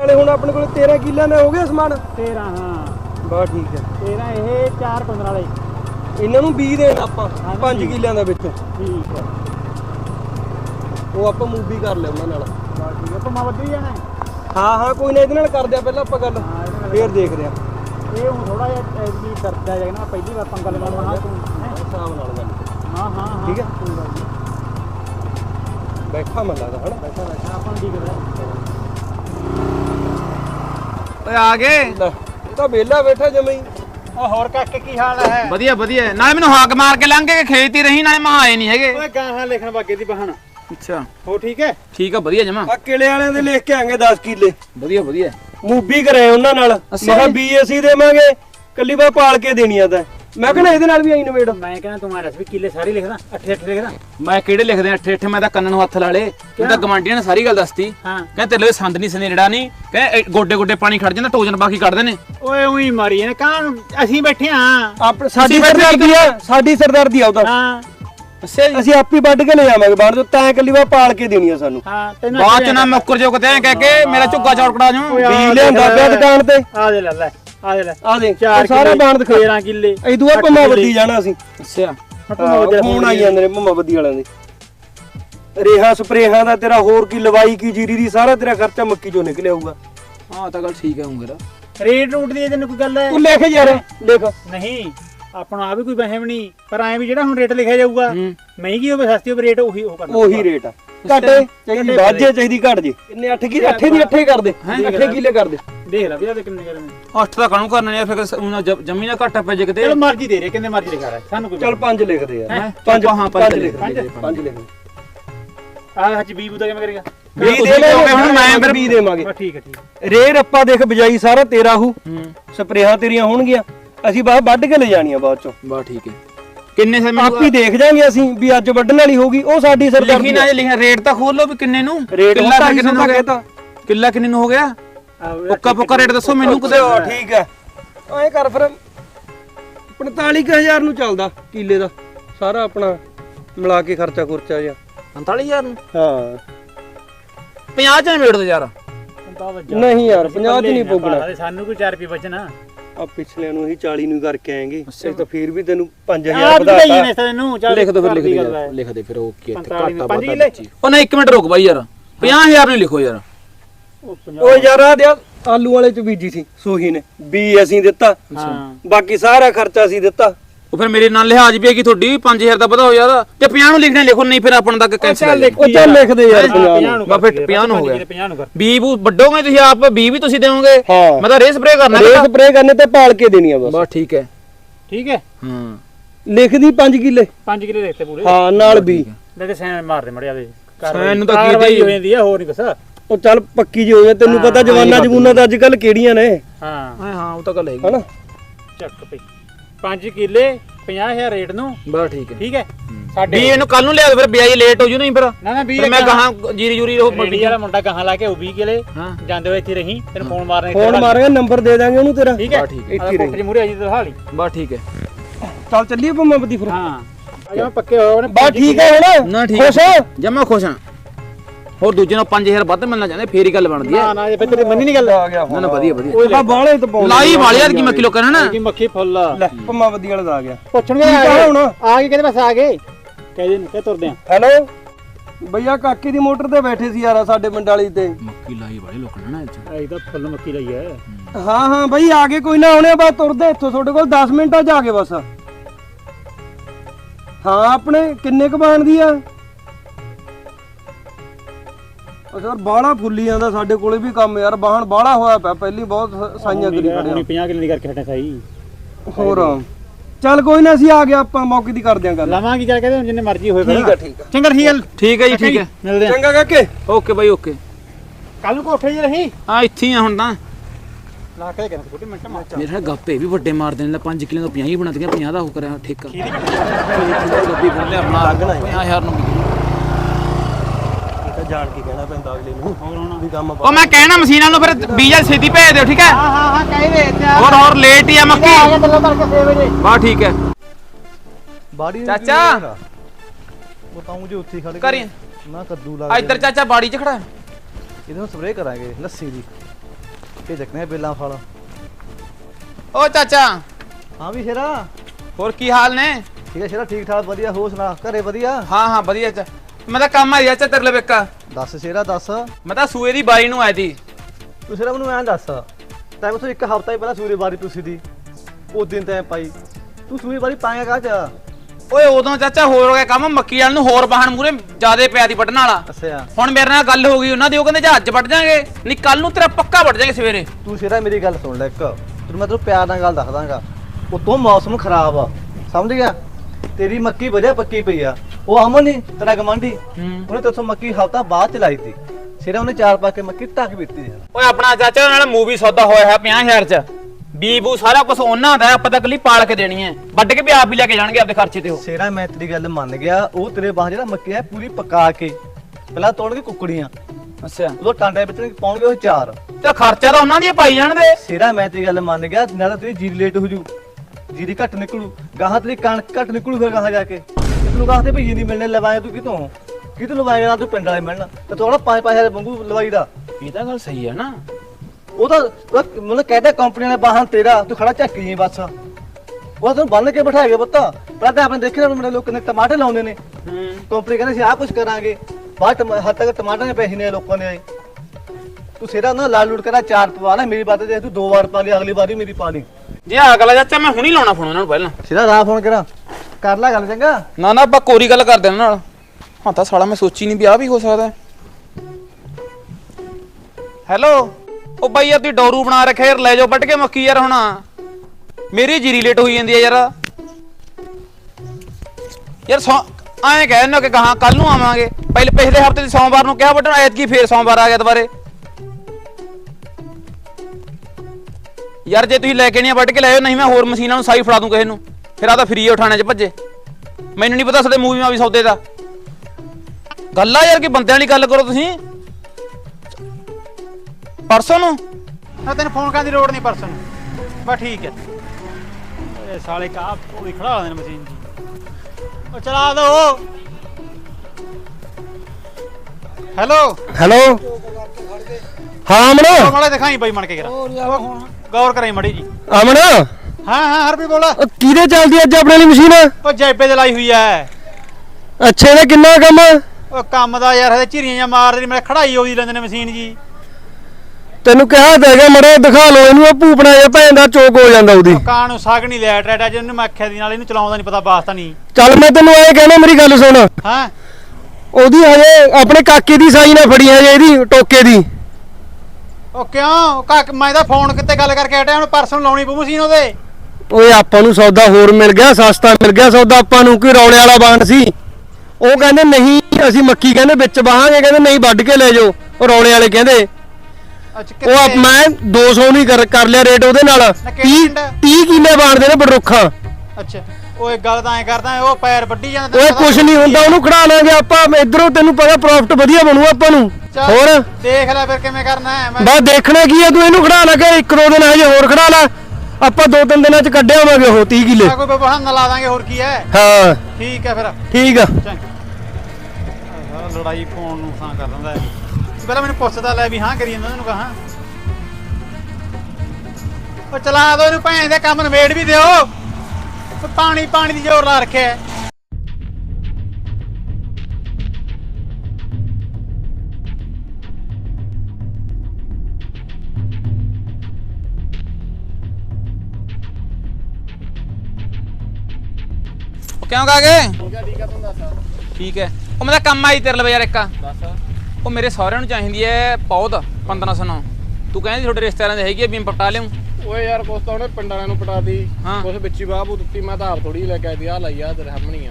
ਨਾਲੇ ਹੁਣ ਆਪਣੇ ਕੋਲ 13 ਕਿੱਲਿਆਂ ਦਾ ਹੋ ਗਿਆ ਸਮਾਨ। 13 ਹਾਂ। ਬਾ ਠੀਕ ਹੈ। 13 ਇਹ 4 15 ਵਾਲੇ। ਇਹਨਾਂ ਨੂੰ 20 ਦੇਣਾ ਆਪਾਂ ਹਾਂਜੀ। 5 ਕਿੱਲਿਆਂ ਦਾ ਵਿੱਚੋਂ। ਠੀਕ ਹੈ। ਉਹ ਆਪਾਂ ਮੂਵੀ ਕਰ ਲਿਆ ਉਹਨਾਂ ਨਾਲ। ਬਸ ਠੀਕ ਹੈ ਭਮਾ ਵੱਧ ਹੀ ਜਾਣਾ। ਹੈ। ਹਾਂ ਹਾਂ ਕੋਈ ਨਾ ਇਹਦੇ ਨਾਲ ਕਰਦੇ ਆ ਪਹਿਲਾਂ ਆਪਾਂ ਗੱਲ ਹਾਂ ਫੇਰ ਦੇਖਦੇ ਆ ਇਹ ਹੁਣ ਥੋੜਾ ਜਿਹਾ ਐਸੀ ਕਰਦਾ ਜਾਏਗਾ ਨਾ ਪਹਿਲੀ ਵਾਰ ਪੰਗਾ ਲੈਣਾ ਮਹਾ ਤੂੰ ਹੈਂ? ਹਿਸਾਬ ਨਾਲ ਗੱਲ। ਹਾਂ ਹਾਂ ਹਾਂ। ਠੀਕ ਹੈ। ਬੈਠਾ ਮੱਲਾ ਦਾ ਹਨਾ? ਬੈਠਾ ਬੈਠਾ ਆਪਾਂ ਨੂੰ ਠੀਕ ਹੈ। ਓਏ ਆ ਗਏ। ਲੈ, ਇਹ ਤਾਂ ਵਿਹਲਾ ਬੈਠਾ ਜਮਈ ਉਹ ਹੋਰ ਕਾਕੇ ਕੀ ਹਾਲ ਹੈ? ਵਧੀਆ ਵਧੀਆ। ਨਾਲੇ ਮੈਨੂੰ ਹਾਕ ਮਾਰ ਕੇ ਲੰਘ ਕੇ ਖੇਤ ਹੀ ਰਹੀ ਨਾਲੇ ਮੈਂ ਆਏ ਨਹੀਂ ਹੈਗੇ। ਓਏ ਗਾਹਾਂ ਲਿਖਣ ਬਾਗੇ ਦੀ ਬਹਾਨਾ। ਅੱਛਾ। ਹੋ ਠੀਕ ਹੈ? ਠੀਕ ਆ ਵਧੀਆ ਜਮਾ। ਆ ਕਿਲੇ ਵਾਲਿਆਂ ਦੇ ਲਿਖ ਕੇ ਆਂਗੇ 10 ਕਿੱਲੇ। ਵਧੀਆ ਵਧੀਆ। ਮੂਵੀ ਕਰਾਏ ਉਹਨਾਂ ਨਾਲ। ਅੱਛਾ ਮੈਂ ਕਿਹਾ ਜੀ। ਬੀ ਅਸੀਂ ਦੇਵਾਂਗੇ ਕੱਲੀ ਬਾ ਪਾਲ ਕੇ ਦੇਣੀ ਆ ਤਾਂ। ਮੈਂ ਕਹਿੰਦਾ ਇਹਦੇ ਨਾਲ ਵੀ ਆਈ ਨਵੇੜ ਮੈਂ ਕਹਿੰਦਾ ਤੂੰ ਮਾਰਸ ਵੀ ਕਿੱਲੇ ਸਾਰੇ ਲਿਖਦਾ ਅੱਠੇ ਅੱਠੇ ਲਿਖਦਾ? ਮੈਂ ਕਿਹੜੇ ਲਿਖਦੇ ਆ? ਅੱਠੇ ਅੱਠੇ ਮੈਂ ਤਾਂ ਕੰਨ ਨੂੰ ਹੱਥ ਲਾ ਲੇ ਤੂੰ ਤਾਂ ਗਵਾਂਡੀਆਂ ਨੇ ਸਾਰੀ ਗੱਲ ਦੱਸਤੀ। ਹਾਂ। ਕਹਿੰਦੇ ਤੇਰੇ ਲਈ ਸੰਦ ਨਹੀਂ ਸੰਦੇੜਾ ਨਹੀਂ ਕਹਿੰਦੇ ਗੋਡੇ ਗੋਡੇ ਪਾਣੀ ਖੜ ਜਾਂਦਾ ਟੋਜਨ ਬਾਕੀ ਕੱਢਦੇ ਨੇ। ਓਏ ਉਹੀ ਮਾਰੀ ਨੇ ਕਾਂ ਅਸੀਂ ਬੈਠੇ ਹਾਂ ਆਪ ਸਾਡੀ ਸਰਦਾਰਦੀ ਆ ਸਾਡੀ ਸਰਦਾਰਦੀ ਆ ਉਹ ਤਾਂ ਹਾਂ ਅਸੀਂ ਆਪੇ ਵੱਢ ਕੇ ਲੈ ਜਾਵਾਂਗੇ ਬਾਹਰ ਤੋਂ ਤੈਂ ਕੱਲੀ ਬਾ ਪਾਲ ਕੇ ਦੇਣੀ ਆ ਸਾਨੂੰ। ਹਾਂ ਤੈਨੂੰ ਬਾਅਦ ਚ ਨਾ ਮੁੱਕਰ ਜੋ ਕਿਤੇ ਕਹਿ ਕੇ ਮੇਰਾ ਝੁੱਗਾ ਚੌੜਕੜਾ ਜੂ ਆ ਬੀ ਲਿਆਂਦਾ ਪਿਆ ਦੁਕਾਨ ਤੇ। ਆ ਦੇ ਲੈ ਲੈ। ਆ ਦੇ ਲੈ ਆ ਦੇ ਚਾਰ ਸਾਰਾ ਬਾਣ ਦਿਖਾ। 13 ਕਿੱਲੇ ਇਦੂ ਆ ਭਮਾ ਵੱਡੀ ਜਾਣਾ ਅਸੀਂ। ਅੱਛਾ। ਫੋਨ ਆਈ ਜਾਂਦੇ ਨੇ ਭਮਾ ਵੱਡੀ ਵਾਲਿਆਂ ਦੇ। ਰੇਹਾਂ ਸਪਰੇਹਾਂ ਦਾ ਤੇਰਾ ਹੋਰ ਕੀ ਲਵਾਈ ਕੀ ਜੀਰੀ ਦੀ ਸਾਰਾ ਤੇਰਾ ਖਰਚਾ ਮੱਕੀ ਚੋਂ ਨਿਕਲਿਆ ਹੋਊਗਾ। ਹਾਂ ਤਾਂ ਗੱਲ ਠੀਕ ਹੈ ਉਂਗਰਾ ਰੇਟ ਰੂਟ ਦੀ ਤੈਨੂੰ ਕੋਈ ਗੱਲ ਹੈ? ਤੂੰ ਲਿਖ ਯਾਰ ਲਿਖ ਨਹੀਂ। ਆਪਣਾ ਆ ਵੀ ਕੋਈ ਵਹਿਮ ਨਹੀਂ ਪਰ ਐ ਵੀ ਜਿਹੜਾ ਹੁਣ ਰੇਟ ਲਿਖਿਆ ਜਾਊਗਾ ਹੂੰ। ਮਹਿੰਗੀ ਹੋਵੇ ਸਸਤੀ ਹੋਵੇ ਰੇਟ ਉਹੀ ਉਹ ਕਰਨਾ ਉਹੀ ਰੇਟ ਆ। ਘਟੇ ਚਾਹੀਦੀ ਵੱਧ ਜੇ ਚਾਹੀਦੀ ਘਟ ਜੇ। ਕਿੰਨੇ 8 ਕਿਲੇ 8 ਦੀ 8 ਕਰ ਦੇ 8 ਕਿਲੇ ਕਰ ਦੇ ਦੇਖ ਲੈ ਵੀ ਆ ਦੇ ਕਿੰਨੇ ਕਰਨੇ ਅੱਠ ਤਾਂ ਕਾਹਨੂੰ ਕਰਨਾ ਯਾਰ ਫਿਰ ਉਹਨਾਂ ਜਮੀ ਦਾ ਘਾਟਾ ਪੈ ਜੇ ਕਿਤੇ ਚਲੋ ਮਰਜ਼ੀ ਦੇ ਰੇ ਕਿੰਨੇ ਮਰਜ਼ੀ ਲਿਖਾ ਰਿਹਾ ਸਾਨੂੰ ਕੋਈ ਚੱਲ ਪੰਜ ਲਿਖ ਦੇ ਯਾਰ ਹੈਂ? ਪੰਜ ਹਾਂ, ਪੰਜ ਲਿਖ ਦੇ, ਦੇ ਪੰਜ ਲਿਖ ਦੇ ਆ ਹੱਜ ਬੀ ਬੂਦਾ ਕਿਵੇਂ ਕਰੇਗਾ? ਵੀ ਤੁਸੀਂ ਦੇ ਕਹੋਗੇ ਹੁਣ ਮੈਂ ਫਿਰ- ਵੀ ਦੇਵਾਂਗੇ। ਬਸ ਠੀਕ ਹੈ ਠੀਕ ਹੈ। ਰੇਰ ਆਪਾਂ ਦੇਖ ਬਜਾਈ ਸਾਰਾ ਤੇਰਾ ਹੂ। ਹੂੰ। ਸਪਰੇਹਾਂ ਤੇਰੀਆਂ ਹੋਣਗੀਆਂ। ਅਸੀਂ ਬਾਹਰ ਵੱਢ ਕੇ ਲੈ ਜਾਣੀਆਂ ਬਾਅਦ ਚੋਂ। ਬਾ ਠੀਕ ਹੈ। ਕਿੰਨੇ ਸੇ ਆਪ ਹੀ ਦੇਖ ਜਾਾਂਗੇ ਅਸੀਂ ਵੀ ਅੱਜ ਵੱਢਣ ਵਾਲੀ ਹੋਗੀ ਉਹ ਸਾਡੀ ਲਿਖੀ ਸਰਦਾਰਦੀ ਨਾ ਜੇ ਲਿਖਿਆ ਰੇਟ ਤਾਂ ਖੋਲ ਲਓ ਵੀ ਕਿੰਨੇ ਨੂੰ? ਰੇਟ ਕਿੱਲਾ ਤਾਂ ਕਿੰਨੇ ਨੂੰ ਹੋ ਗਿਆ? ਕਿੱਲਾ ਕਿੰਨੇ ਨੂੰ ਹੋ ਗਿਆ? ਆ ਉਹ ਪੁੱਕਾ ਪੁੱਕਾ ਰੇਟ ਦੱਸੋ ਮੈਨੂੰ ਕਿਤੇ। ਅੱਛਾ, ਠੀਕ ਹੈ। ਐਂ ਕਰ ਫਿਰ। 45000 ਨੂੰ ਚੱਲਦਾ ਕਿੱਲੇ ਦਾ। ਸਾਰਾ ਆਪਣਾ ਮਿਲਾ ਕੇ ਖਰਚਾ ਖੁਰਚਾ ਜਿਹਾ। 45000 ਨੂੰ? ਹਾਂ। 50 ਚ ਨਿਬੇੜ ਦੋ ਯਾਰ। ਨਹੀਂ ਯਾਰ ਅਸੀਂ 50 ਚ ਨਹੀਂ ਪੁੱਗਣਾ। ਸਾਨੂੰ ਕੋਈ 4 ਰੁਪਏ ਬਚਣਾ। ਆ ਪਿਛਲੇ ਨੂੰ ਅਸੀਂ 40 ਨੂੰ ਹੀ ਕਰਕੇ ਆਏਗੇ। ਇਹ ਤਾਂ ਫੇਰ ਵੀ ਤੈਨੂੰ 5000 ਆ ਵਧਾ ਵਧਾਈ ਨੇ ਤੈਨੂੰ। ਚੱਲ ਲਿਖ ਦੋ ਫਿਰ ਲਿਖ ਦੀ ਦੇ ਹੈ। ਲਿਖ ਦੇ ਫਿਰ ਓਕੇ ਤੇ 45 ਘਾਟਾ ਵਾਧਾ ਕਿੱਲੇ? ਉਹ ਨਹੀਂ ਇੱਕ ਮਿੰਟ ਰੁਕ ਬਾਈ ਯਾਰ 50000 ਨੂੰ ਹੀ ਲਿਖੋ ਯਾਰ। ਉਹ ਯਾਰ ਆ ਦਿਆ ਆਲੂ ਵਾਲੇ ਚ ਬੀਜੀ ਸੀ ਸੋਹੀ ਨੇ। ਬੀ ਅਸੀਂ ਦਿੱਤਾ। ਹਾਂ। ਬਾਕੀ ਸਾਰਾ ਖਰਚਾ ਅਸੀਂ ਦਿੱਤਾ। ਉਹ ਫਿਰ ਮੇਰੇ ਨਾਲ ਲਿਹਾਜ਼ ਵੀ ਹੈਗੀ ਤੁਹਾਡੀ 5000 ਦਾ ਵਧਾਓ ਯਾਰ। ਤੇ 50 ਨੂੰ ਲਿਖਣਾ ਲਿਖੋ ਨਹੀਂ ਫਿਰ ਆਪਣਾ ਤੱਕ ਕੈਂਸਲ ਉਹ ਚੱਲ ਲਿਖ ਦੇ ਯਾਰ ਹਾਂ, 50 ਪੰਜਾਹ ਨੂੰ। ਨੂੰ ਬਾ ਕਰ ਫਿਰ 50 ਨੂੰ ਹੋ ਗਿਆ। 50 ਨੂੰ ਕਰ। ਬੀ ਬੂ ਵੱਡੋਗੇ ਤੁਸੀਂ ਆਪ ਬੀ ਵੀ ਤੁਸੀਂ ਦੇਵੋਗੇ ਮੈਂ ਤਾਂ ਰੇ ਸਪਰੇ ਕਰਨਾ ਰੇ ਸਪਰੇ ਕਰਨੇ ਤੇ ਪਾਲ ਕੇ ਦੇਣੀ ਆ ਬਸ। ਬਸ ਠੀਕ ਹੈ। ਠੀਕ ਹੈ? ਹਾਂ। ਲਿਖਦੀ 5 ਕਿੱਲੇ। 5 ਕਿਲੋ ਦੇਖਤੇ ਪੂਰੇ। ਹਾਂ ਨਾਲ ਬੀ ਲੈ ਤੇ ਸੈਨ ਮਾਰ ਦੇ ਮੜਿਆ ਦੇ। ਸੈਨ ਨੂੰ ਤਾਂ ਕੀ ਕਾਰਵਾਈ ਦੇ- ਹੋ ਜਾਂਦੀ ਹੈ ਹੋਰ ਨਹੀਂ ਕੁਛ। ਉਹ ਚੱਲ ਪੱਕੀ ਜੀ ਹੋ ਜਾ ਤੈਨੂੰ ਪਤਾ ਜਵਾਨਾ ਜਮੂਨਾ ਤਾਂ ਅੱਜ ਕੱਲ ਕਿਹੜੀਆਂ ਨੇ। ਹਾਂ। ਹਾਂ ਹਾਂ ਉਹ ਤਾਂ ਗੱਲ ਹੈਗੀ। ਹਨਾ? ਚੱਕ ਪਈ 5 ਕਿੱਲੇ 50000 ਰੇਟ ਨੂੰ। ਬਸ ਠੀਕ ਹੈ। ਠੀਕ ਹੈ? ਬੀ ਸਾਡੇ ਇਹਨੂੰ ਕੱਲ ਨੂੰ ਲਿਆ ਫਿਰ ਬਿਆਈ ਲੇਟ ਹੋ ਜੂ ਨਹੀਂ ਫਿਰ। ਨਾ ਨਾ 20 ਫਿਰ ਮੈਂ ਗਾਹਾਂ ਜੀਰੀ ਜੂਰੀ ਉਹ ਰੇੜੀ ਵਾਲਾ ਮੁੰਡਾ ਗਾਹਾਂ ਲਾ ਕੇ ਉਹ 20 ਕਿਲੇ ਹਾਂ। ਜਾਂਦੇ ਹੋਏ ਇੱਥੇ ਰਹੀ ਤੈਨੂੰ ਫੋਨ ਮਾਰਨੇ ਫੋਨ ਮਾਰਾਂਗੇ ਨੰਬਰ ਦੇ ਦਾਂਗੇ ਉਹਨੂੰ ਤੇਰਾ। ਠੀਕ ਹੈ? ਬਸ ਠੀਕ ਹੈ। ਇੱਥੇ ਕੋਠੇ ਮੂਰੇ ਆ ਜੀ ਦਿਖਾਲੀ ਬਸ ਠੀਕ ਹੈ। ਚੱਲ ਚੱਲੀਏ ਪੰਮਾ ਬਦੀ ਫਿਰ। ਹਾਂ। ਅਜਾ ਪੱਕੇ ਹੋਏ ਨੇ। ਬਸ ਠੀਕ ਹੈ ਹੁਣ। ਨਾ ਠੀਕ ਖੁਸ਼ ਹੋ? ਜਮਾ ਖੁਸ਼ ਹਾਂ। ਹੋਰ ਦੂਜੇ ਨੂੰ 5000 ਵੱਧ ਮਿਲਣਾ ਚਾਹੁੰਦੇ ਫੇਰ ਹੀ ਗੱਲ ਬਣਦੀ ਹੈ। ਨਾ ਨਾ ਇਹ ਫਿਰ ਤੇਰੀ ਮੰਨੀ ਨਹੀਂ ਗੱਲ। ਆ ਗਿਆ ਨਾ ਨਾ ਵਧੀਆ ਵਧੀਆ। ਉਹ ਤਾਂ ਬਾਹਲੇ ਤੋਂ ਪਾਉਂਦੇ ਲਾਈ ਵਾਲੀ ਯਾਰ ਕੀ ਮੈਂ ਕਿਲੋ ਕਰਾਂ ਨਾ। ਕੀ ਮੱਖੀ ਫੁੱਲ ਲੈ ਪੰਮਾ ਬਦੀ ਵਾਲਾ ਦਾ ਆ ਗਿਆ। ਪੁੱਛਣਗੇ ਆ ਹੁਣ? ਆ ਗਏ ਕਿਹਦੇ ਪਾਸੇ ਆ ਗਏ। ਕਹਿ ਦੇ ਕਿ ਤੁਰਦੇ ਆ। ਹੈਲੋ? ਭਈਆ ਕਾਕੇ ਦੀ ਮੋਟਰ ਤੇ ਬੈਠੇ ਸੀ ਯਾਰ ਸਾਡੇ ਪਿੰਡ ਵਾਲੀ ਤੇ। ਮੱਕੀ ਲਾਈ ਵਾਲੇ ਲੋਕਾਂ ਨੇ ਨਾ ਇੱਥੇ ਇਹ ਤਾਂ ਫੁੱਲ ਮੱਕੀ ਲਈ ਹੈ ਹਾਂ ਹਾਂ ਬਈ ਆ ਗਏ ਕੋਈ ਨਾ ਆਉਣੇ ਬਸ ਤੁਰਦੇ ਇੱਥੋਂ ਤੁਹਾਡੇ ਕੋਲ 10 ਮਿੰਟਾਂ ਚ ਆ ਗਏ ਬਸ। ਹਾਂ ਆਪਣੇ ਕਿੰਨੇ ਕੁ ਬਣਦੀ ਆ? ਸਰ ਬਾਹਲਾ ਫੁੱਲੀ ਜਾਂਦਾ ਸਾਡੇ ਕੋਲੇ ਵੀ ਕੰਮ ਯਾਰ ਬਾਹਣ ਬਾਹਲਾ ਹੋਇਆ ਪਿਆ ਪਹਿਲੀ ਬਹੁਤ ਸਾਈਆਂ ਕਰੀ ਖੜਿਆ ਹੁਣੀ 50 ਕਿਲੋ ਦੀ ਕਰਕੇ ਹਟੇ ਸਾਈ। ਹੋਰ ਚੱਲ ਕੋਈ ਨਾ ਅਸੀਂ ਆ ਗਏ ਆਪਾਂ ਮੌਕੇ ਦੀ ਕਰਦੇ ਆਂ ਗੱਲ। ਲਵਾਂਗੇ ਕਿਆ ਕਹਦੇ ਹੁਣ ਜਿੰਨੇ ਮਰਜ਼ੀ ਹੋਏ ਠੀਕ ਆ ਠੀਕ ਆ। ਚੰਗਾ ਠੀਕ ਹੈ ਠੀਕ ਹੈ ਜੀ ਠੀਕ ਹੈ ਮਿਲਦੇ ਆ ਚੰਗਾ ਕਾਕੇ। Okay bye okay. ਕੱਲ ਨੂੰ ਕੋਠੇ 'ਚ ਰਹੀ? ਹਾਂ ਇੱਥੇ ਆ ਹੁਣ ਤਾਂ। ਲਾ ਕੇ ਕਹਿੰਦਾ ਛੋਟੇ ਮਿੰਟ ਮਾਰ। ਮੇਰੇ ਨਾਲ ਗੱਪੇ ਵੀ ਵੱਡੇ ਮਾਰਦੇ ਨੇ 5 ਕਿਲੋ ਤੋਂ 50 ਹੀ ਬਣਾ ਦਿੱਤੀਆਂ 50 ਦਾ ਹੋ ਕਰਿਆ ਠੇਕਾ। ਗੱਪੀ ਬਣ ਲਿਆ ਆਪਣਾ 50000 ਨੂੰ ਜਾਣ ਕੇ ਕਹਿਣਾ ਪੈਂਦਾ ਅਗਲੇ ਨੂੰ ਹੋਰ ਹੁਣ ਵੀ ਕੰਮ ਉਹ ਮੈਂ ਕਹਿਣਾ ਮਸ਼ੀਨਾਂ ਨੂੰ ਫਿਰ ਬੀਜਾ ਛੇਤੀ ਭੇਜ ਦਿਓ ਠੀਕ ਹੈ? ਹਾਂ ਹਾਂ ਹਾਂ ਕਹਿ ਦੇ ਤੇ ਆ। ਹੋਰ ਹੋਰ ਲੇਟ ਹੀ ਆ ਮੱਕੀ। ਗਿਆ ਤੱਲਾ ਕਰਕੇ 6 ਵਜੇ। ਬਸ ਠੀਕ ਹੈ। ਬਾੜੀ ਚਾਚਾ। ਬਤਾਉਂ ਜੇ ਉੱਥੇ ਖੜ ਕਰੀ। ਨਾ ਕੱਦੂ ਲਾ ਆ ਇੱਧਰ ਚਾਚਾ ਬਾੜੀ 'ਚ ਖੜਾ। ਹੈ। ਇਹਦੇ ਨੂੰ ਸਪਰੇਅ ਕਰਾਂਗੇ ਲੱਸੀ ਦੀ। ਇਹ ਚੱਕਨੇ ਬੇਲਾਂ ਫਲ। ਓ ਚਾਚਾ। ਹਾਂ ਵੀ ਸ਼ੇਰਾ। ਹੋਰ ਕੀ ਹਾਲ ਨੇ? ਠੀਕ ਹੈ ਸ਼ੇਰਾ ਠੀਕ ਠਾਕ ਵਧੀਆ। ਹੋ ਸੁਣਾ ਘਰੇ ਵਧੀਆ? ਹਾਂ ਹਾਂ ਵਧੀਆ ਚਾ ਮੈਂ ਤਾਂ ਕੰਮ ਆਇਆ ਚਾਚਾ ਤੇਰੇ ਲਈ ਵੇਖਾ। ਦੱਸ ਸ਼ੇਰਾ ਦੱਸ। ਮੈਂ ਤਾਂ ਸੂਏ ਦੀ ਬਾਰੀ ਨੂੰ ਆਈ ਦੀ। ਤੂੰ ਸ਼ੇਰਾ ਮੈਨੂੰ ਐਂ ਦੱਸ ਤੈਨੂੰ ਤੋਂ ਇੱਕ ਹਫ਼ਤਾ ਹੀ ਪਹਿਲਾਂ ਸੂਰੇ ਬਾਰੀ ਤੁਸੀਂ ਦੀ। ਉਹ ਦਿਨ ਤੈਂ ਪਾਈ। ਤੂੰ ਸੂਰੇ ਬਾਰੀ ਪਾਏਗਾ ਕਾਹ ਚ? ਓਏ ਉਦੋਂ ਚਾਚਾ ਹੋਰ ਹੋ ਗਿਆ ਕੰਮ ਮੱਕੀ ਵਾਲ ਨੂੰ ਹੋਰ ਬਾਹਣ ਮੂਰੇ ਜਿਆਦੇ ਪਿਆ ਦੀ ਵੱਢਣ ਵਾਲਾ। ਅੱਛਾ। ਹੁਣ ਮੇਰੇ ਨਾਲ ਗੱਲ ਹੋ ਗਈ ਉਹਨਾਂ ਦੀ ਉਹ ਕਹਿੰਦੇ ਜਹਾਜ਼ ਵੱਢ ਜਾਾਂਗੇ ਨਹੀਂ ਕੱਲ ਨੂੰ ਤੇਰਾ ਪੱਕਾ ਵੱਢ ਜਾਾਂਗੇ ਸਵੇਰੇ। ਤੂੰ ਸ਼ੇਰਾ ਮੇਰੀ ਗੱਲ ਸੁਣ ਲੈ ਇੱਕ। ਤੈਨੂੰ ਮੈਂ ਤੈਨੂੰ ਪਿਆਰ ਨਾਲ ਗੱਲ ਦੱਸ ਦਾਂਗਾ। ਉਤੋਂ ਮੌਸਮ ਖਰਾਬ ਆ। ਸਮਝ ਗਿਆ? ਤੇਰੀ ਮੱਕੀ ਵਧੀਆ ਪੱਕੀ ਪਈ ਆ। ਉਹ ਅਮਨ ਨਹੀਂ ਤੇਰਾ ਗਮੰਡੀ ਉਹਨੇ ਤੇਥੋਂ ਮੱਕੀ ਹਫ਼ਤਾ ਬਾਅਦ ਚਲਾਈ ਤੀ ਸ਼ੇਰਾ ਉਹਨੇ ਚਾਰ ਪਾ ਕੇ ਮੱਕੀ ਢੱਕ ਦਿੱਤੀ ਯਾਰ ਓਏ ਆਪਣਾ ਚਾਚਾ ਨਾਲ ਮੂਵੀ ਸੌਦਾ ਹੋਇਆ ਹੈ 50000 ਚ। ਬੀਬੂ ਸਾਰਾ ਕੁਝ ਉਹਨਾਂ ਦਾ ਆਪਾਂ ਤਾਂ ਕੱਲੀ ਪਾਲ ਕੇ ਦੇਣੀ ਹੈ। ਵੱਢ ਕੇ ਵੀ ਆਪ ਹੀ ਲੈ ਕੇ ਜਾਣਗੇ ਆਪਦੇ ਖਰਚੇ ਤੇ ਉਹ। ਸ਼ੇਰਾ ਮੈਂ ਤੇਰੀ ਗੱਲ ਮੰਨ ਗਿਆ ਉਹ ਤੇਰੇ ਬਾਹਰ ਜਿਹੜਾ ਮੱਕੀ ਹੈ ਪੂਰੀ ਪਕਾ ਕੇ। ਪਹਿਲਾਂ ਤੋੜਨਗੇ ਕੁੱਕੜੀਆਂ। ਅੱਛਾ। ਉਦੋਂ ਟਾਂਡੇ ਵਿੱਚ ਪਾਉਣਗੇ ਉਹ ਚਾਰ। ਤੇ ਖਰਚਾ ਤਾਂ ਉਹਨਾਂ ਦੀ ਪਾਈ ਜਾਣਦੇ ਸ਼ੇਰਾ ਮੈਂ ਤੇਰੀ ਗੱਲ ਮੰਨ ਗਿਆ ਨਾਲੇ ਤੇਰੀ ਜੀਰੀ ਲੇਟ ਹੋ ਜੂ। ਜੀਰੀ ਘੱਟ ਨਿਕਲੂ। ਗਾਹਾਂ ਤੇਰੀ ਕਣਕ ਘੱਟ ਨਿਕਲੂ ਫਿਰ ਗਾਹਾਂ ਜਾ ਕੇ। ਤੈਨੂੰ ਗਾਹਾਂ ਤੇ ਭਈਏ ਨਹੀਂ ਮਿਲਣੇ ਲਵਾਏ ਤੂੰ ਕਿਤੋਂ? ਕਿਤੋਂ ਨਾ ਤੂੰ ਪਿੰਡ ਵਾਲੇ ਮਿਲਣ? ਤੇ ਥੋੜਾ ਪੰਜ ਪੰਜ ਹਜ਼ਾਰ ਵਾਂਗੂ ਲਵਾਈ ਦਾ। ਇਹ ਤਾਂ ਗੱਲ ਸਹੀ ਹੈ ਨਾ। ਉਹ ਤਾਂ ਉਹ ਮਤਲਬ ਕਹਿੰਦਾ ਕੰਪਨੀ ਨੇ ਬਾਹਨ ਤੇਰਾ ਤੂੰ ਖੜਾ ਝੱਕੀ ਜੀ ਬਸ। ਉਹ ਤੈਨੂੰ ਬੰਨ ਕੇ ਬਿਠਾਏਗਾ ਪੁੱਤਾ। ਪਹਿਲਾਂ ਤਾਂ ਆਪਣੇ ਦੇਖਿਆ ਮੇਰੇ ਲੋਕ ਨੇ ਟਮਾਟਰ ਲਾਉਂਦੇ ਨੇ। ਕੰਪਨੀ ਕਹਿੰਦੇ ਸੀ ਆਹ ਕੁਝ ਕਰਾਂਗੇ। ਬਾਅਦ ਟਮ- ਹੱਦ ਤੱਕ ਟਮਾਟਰ ਦੇ ਪੈਸੇ ਨੇ ਲੋਕਾਂ ਨੇ ਤੂੰ ਸਿਰਾ ਨਾ ਲਾਲ ਲੂਟ ਕਰਾ ਚਾਰ ਪਵਾ ਲੈ ਮੇਰੀ ਬਾਤ ਦੇ ਤੂੰ ਦੋ ਵਾਰ ਪਾ ਲਈ ਅਗਲੀ ਵਾਰੀ ਮੇਰੀ ਪਾ ਲਈ। ਜੇ ਅਗਲਾ ਚਾਚਾ ਮੈਂ ਹੁਣੀ ਲਾਉਣਾ ਫੋਨ ਉਹਨਾਂ ਨੂੰ ਪਹਿਲਾਂ। ਸਿਰਾ ਰਾਹ ਫੋਨ ਕਰਾ ਕਰ ਲੈ ਗੱਲ ਚੰਗਾ। ਨਾ ਨਾ ਆਪਾਂ ਕੋਰੀ ਗੱਲ ਕਰਦੇ ਨਾਲ। ਹਾਂ ਤਾਂ ਸਾਲਾ ਮੈਂ ਸੋਚੀ ਨਹੀਂ ਵੀ ਆ ਵੀ ਹੋ ਸਕਦਾ। ਹੈਲੋ ਉਹ ਬਾਈ ਯਾਰ ਤੁਸੀਂ ਡੋਰੂ ਬਣਾ ਰੱਖਿਆ ਯਾਰ ਲੈ ਜਾਓ ਵੱਟ ਕੇ ਮੱਕੀ ਯਾਰ ਹੁਣ। ਮੇਰੀ ਜੀਰੀ ਲੇਟ ਹੋਈ ਜਾਂਦੀ ਹੈ ਯਾਰ। ਯਾਰ ਸੌ ਐਂ ਕਹਿ ਦਿੰਦੇ ਹੋ ਕਿ ਕਹਾਂ ਕੱਲ ਨੂੰ ਆਵਾਂਗੇ। ਪਹਿਲੇ ਪਿਛਲੇ ਹਫ਼ਤੇ ਦੀ ਸੋਮਵਾਰ ਨੂੰ ਕਿਹਾ ਵੱਟਣ ਐਤਕੀ ਫੇਰ ਸੋਮਵਾਰ ਆ ਗਿਆ ਦੁਬਾਰੇ। ਯਾਰ ਜੇ ਤੁਸੀਂ ਲੈ ਕੇ ਨਹੀਂ ਵੱਢ ਕੇ ਲੈ ਨਹੀਂ ਮੈਂ ਹੋਰ ਮਸ਼ੀਨਾਂ ਨੂੰ ਸਾਈ ਫੜਾ ਦੂੰ ਕਿਸੇ ਨੂੰ। ਫਿਰ ਆ ਤਾਂ ਫਰੀ ਉਠਾਣੇ 'ਚ ਭੱਜੇ। ਮੈਨੂੰ ਨਹੀਂ ਪਤਾ ਸਾਡੇ ਮੂਵੀਆਂ ਵੀ ਸੌਦੇ ਦਾ। ਗੱਲ ਆ ਯਾਰ ਕਿ ਬੰਦਿਆਂ ਵਾਲੀ ਗੱਲ ਕਰੋ ਤੁਸੀਂ। ਪਰਸੋਂ ਨੂੰ? ਨਾ ਤੈਨੂੰ ਫੋਨ ਕਰਨ ਦੀ ਲੋੜ ਨਹੀਂ ਪਰਸਨ ਬਸ ਠੀਕ ਹੈ। ਇਹ ਸਾਲੇ ਕਾ ਪੂਰੀ ਖੜਾ ਨੇ ਮਸ਼ੀਨ ਜੀ ਉਹ ਚਲਾ ਦੋ। ਹੈਲੋ। ਹੈਲੋ। ਹਾਂ ਅਮਨ। ਮਾਲੇ ਦਿਖਾਈ ਬਾਈ ਮਣ ਕੇ ਕਰਾ ਗੌਰ ਕਰਾਈ ਮੜੀ ਜੀ। ਅਮਨ? ਹਾਂ ਹਾਂ ਹਰਪੀ ਬੋਲ। ਉਹ ਕਿਹਦੇ ਚੱਲਦੀ ਅੱਜ ਆਪਣੇ ਵਾਲੀ ਮਸ਼ੀਨ? ਉਹ ਜੈਬੇ ਦੇ ਲਾਈ ਹੋਈ ਐ। ਅੱਛਾ ਇਹਦਾ ਕਿੰਨਾ ਕੰਮ? ਉਹ ਕੰਮ ਦਾ ਯਾਰ ਹਜੇ ਝਿਰੀਆਂ ਜਾਂ ਮਾਰਦੇ ਨੇ ਮੇਰੇ ਖੜਾਈ ਹੋਈ ਲੈਂਦੇ ਨੇ ਮਸ਼ੀਨ ਜੀ। ਤੈਨੂੰ ਕਿਹਾ ਤਾਂ ਹੈਗਾ ਮੜੇ ਦਿਖਾ ਲਓ ਇਹਨੂੰ ਇਹ ਭੂਪਣਾ ਜਿਹਾ ਭੈਣ ਦਾ ਚੋਕ ਹੋ ਜਾਂਦਾ ਉਹਦੀ। ਉਹ ਕਾਂ ਨੂੰ ਸਾਗ ਨਹੀਂ ਲਿਆ ਟਰੈਟਾ ਜਿਹਨੂੰ ਮੈਂ ਆਖਿਆ ਦੀ ਨਾਲ ਇਹਨੂੰ ਚਲਾਉਂਦਾ ਨਹੀਂ ਪਤਾ ਵਾਸਤਾ ਨਹੀਂ। ਚੱਲ ਮੈਂ ਤੈਨੂੰ ਐ ਕਹਿਣਾ ਮੇਰੀ ਗੱਲ ਸੁਣ। ਹਾਂ। ਉਹਦੀ ਹਜੇ ਆਪਣੇ ਕਾਕੇ ਦੀ ਸਾਈ ਨਾ ਫੜੀ ਹਜੇ ਇਹਦੀ ਟੋਕੇ ਦੀ। ਉਹ ਕਿਉਂ? ਕਾਕ ਮੈਂ ਤਾਂ ਫੋਨ ਕਿਤੇ ਗੱਲ ਕਰਕੇ ਹਟਿਆ ਹੁਣ ਪਰਸੋਂ ਲਾਉਣੀ ਪਊ ਮਸ਼ੀਨ ਉਹਦੇ। ਓਏ ਆਪਾਂ ਨੂੰ ਸੌਦਾ ਹੋਰ ਮਿਲ ਗਿਆ ਸਸਤਾ ਮਿਲ ਗਿਆ ਸੌਦਾ ਆਪਾਂ ਨੂੰ ਕੋਈ ਰੌਲੇ ਵਾਲਾ ਬਾਣ ਸੀ। ਉਹ ਕਹਿੰਦੇ ਨਹੀਂ ਅਸੀਂ ਮੱਕੀ ਕਹਿੰਦੇ ਵਿੱਚ ਵਾਹਾਂਗੇ। ਕਹਿੰਦੇ ਨਹੀਂ ਵੱਢ ਕੇ ਲੈ ਜਾਓ। ਉਹ ਰੌਲੇ ਵਾਲੇ ਕਹਿੰਦੇ। ਅੱਛਾ ਉਹ ਆਪ- ਮੈਂ 200 ਨਹੀਂ ਕਰ ਕਰ ਲਿਆ ਰੇਟ ਉਹਦੇ ਨਾਲ। ਕਿਹੜੀ 30 ਪਿੰਡ? ਹੈ? 30 ਕਿੱਲੇ ਬਾਣਦੇ ਨੇ ਬੜਰੁੱਖਾਂ। ਅੱਛਾ। ਇੱਕ ਗੱਲ ਤਾਂ ਐ ਕਰਦਾ ਉਹ ਪੈਰ ਵੱਢੀ ਜਾਂਦਾ ਓਏ ਕੁਛ ਨਹੀਂ ਹੁੰਦਾ ਉਹਨੂੰ ਖੜਾ ਲਾਂਗੇ ਆਪਾਂ। ਇਧਰੋਂ ਤੈਨੂੰ ਪਤਾ ਪ੍ਰੋਫਿਟ ਵਧੀਆ ਬਣੂ ਆਪਾਂ ਨੂੰ। ਚੱਲ, ਹੋਰ? ਦੇਖ ਲੈ ਫਿਰ ਕਿਵੇਂ ਕਰਨਾ ਹੈ ਮੈਂ ਬਸ ਦੇਖਣਾ ਕੀ ਹੈ ਤੂੰ ਇਹਨੂੰ ਖੜਾ ਲਾ ਕੇ ਇੱਕ ਦੋ ਦਿਨ ਹਜੇ ਹੋਰ ਖੜਾ ਲਾ। ਆਪਾਂ ਦੋ ਤਿੰਨ ਦਿਨਾਂ ਚ ਕੱਢਿਆ ਹੋਵਾਂਗੇ ਉਹ 30 ਕਿੱਲੇ। ਮੈਂ ਕੋਈ ਬਹਾਨਾ ਲਾ ਦਾਂਗੇ ਹੋਰ ਕੀ ਹੈ? ਹਾਂ। ਠੀਕ ਹੈ ਫਿਰ। ਠੀਕ ਆ। ਚੰਗਾ। ਆਹ ਲੜਾਈ ਫੋਨ ਨੂੰ ਸਾਂ ਕਰ ਦਿੰਦਾ ਹੈ ਪਹਿਲਾਂ ਮੈਨੂੰ ਪੁੱਛਦਾ ਲੈ ਵੀ ਹਾਂ ਕਰੀ ਜਾਂਦਾ ਉਹਨੂੰ ਕਹਾਂ। ਉਹ ਚਲਾ ਦੋ ਇਹਨੂੰ ਭੈਣ ਦੇ ਕੰਮ ਨਵੇੜ ਵੀ ਦਿਓ। ਪਾਣੀ ਪਾਣੀ ਦੀ ਜ਼ੋਰ ਲਾ ਰੱਖਿਆ ਹੈ। ਉਹ ਕਿਉਂ ਕਾਗੇ ਠੀਕ ਹੈ ਉਹ ਮੈਂ ਤਾਂ ਕੰਮ ਆਈ ਤੇਰੇ ਲਈ ਯਾਰ ਇੱਕ। ਉਹ ਮੇਰੇ ਸਹੁਰਿਆਂ ਨੂੰ ਚਾਹੀਦੀ ਹੈ ਪੌਦ 1509 ਤੂੰ ਕਹਿੰਦੀ ਤੁਹਾਡੇ ਰਿਸ਼ਤੇਦਾਰਾਂ ਦੇ ਹੈਗੀ ਆ ਵੀ ਮੈਂ ਪਟਾ ਲਿਆਉਂ ਓਏ ਯਾਰ ਕੁਛ ਤਾਂ ਉਹਨੇ ਪਿੰਡਾਂ ਵਾਲਿਆਂ ਨੂੰ ਪਟਾਤੀ। ਹਾਂ। ਕੁਛ ਵਿੱਚੀ ਬਾਬੂ ਦਿੱਤੀ ਮੈਂ ਤਾਂ ਆਪ ਥੋੜੀ ਲੈ ਕੇ ਆਈ ਦੀ ਆ ਲਈ ਆ ਤੇਰੇ ਸਾਹਮਣੀ ਆ।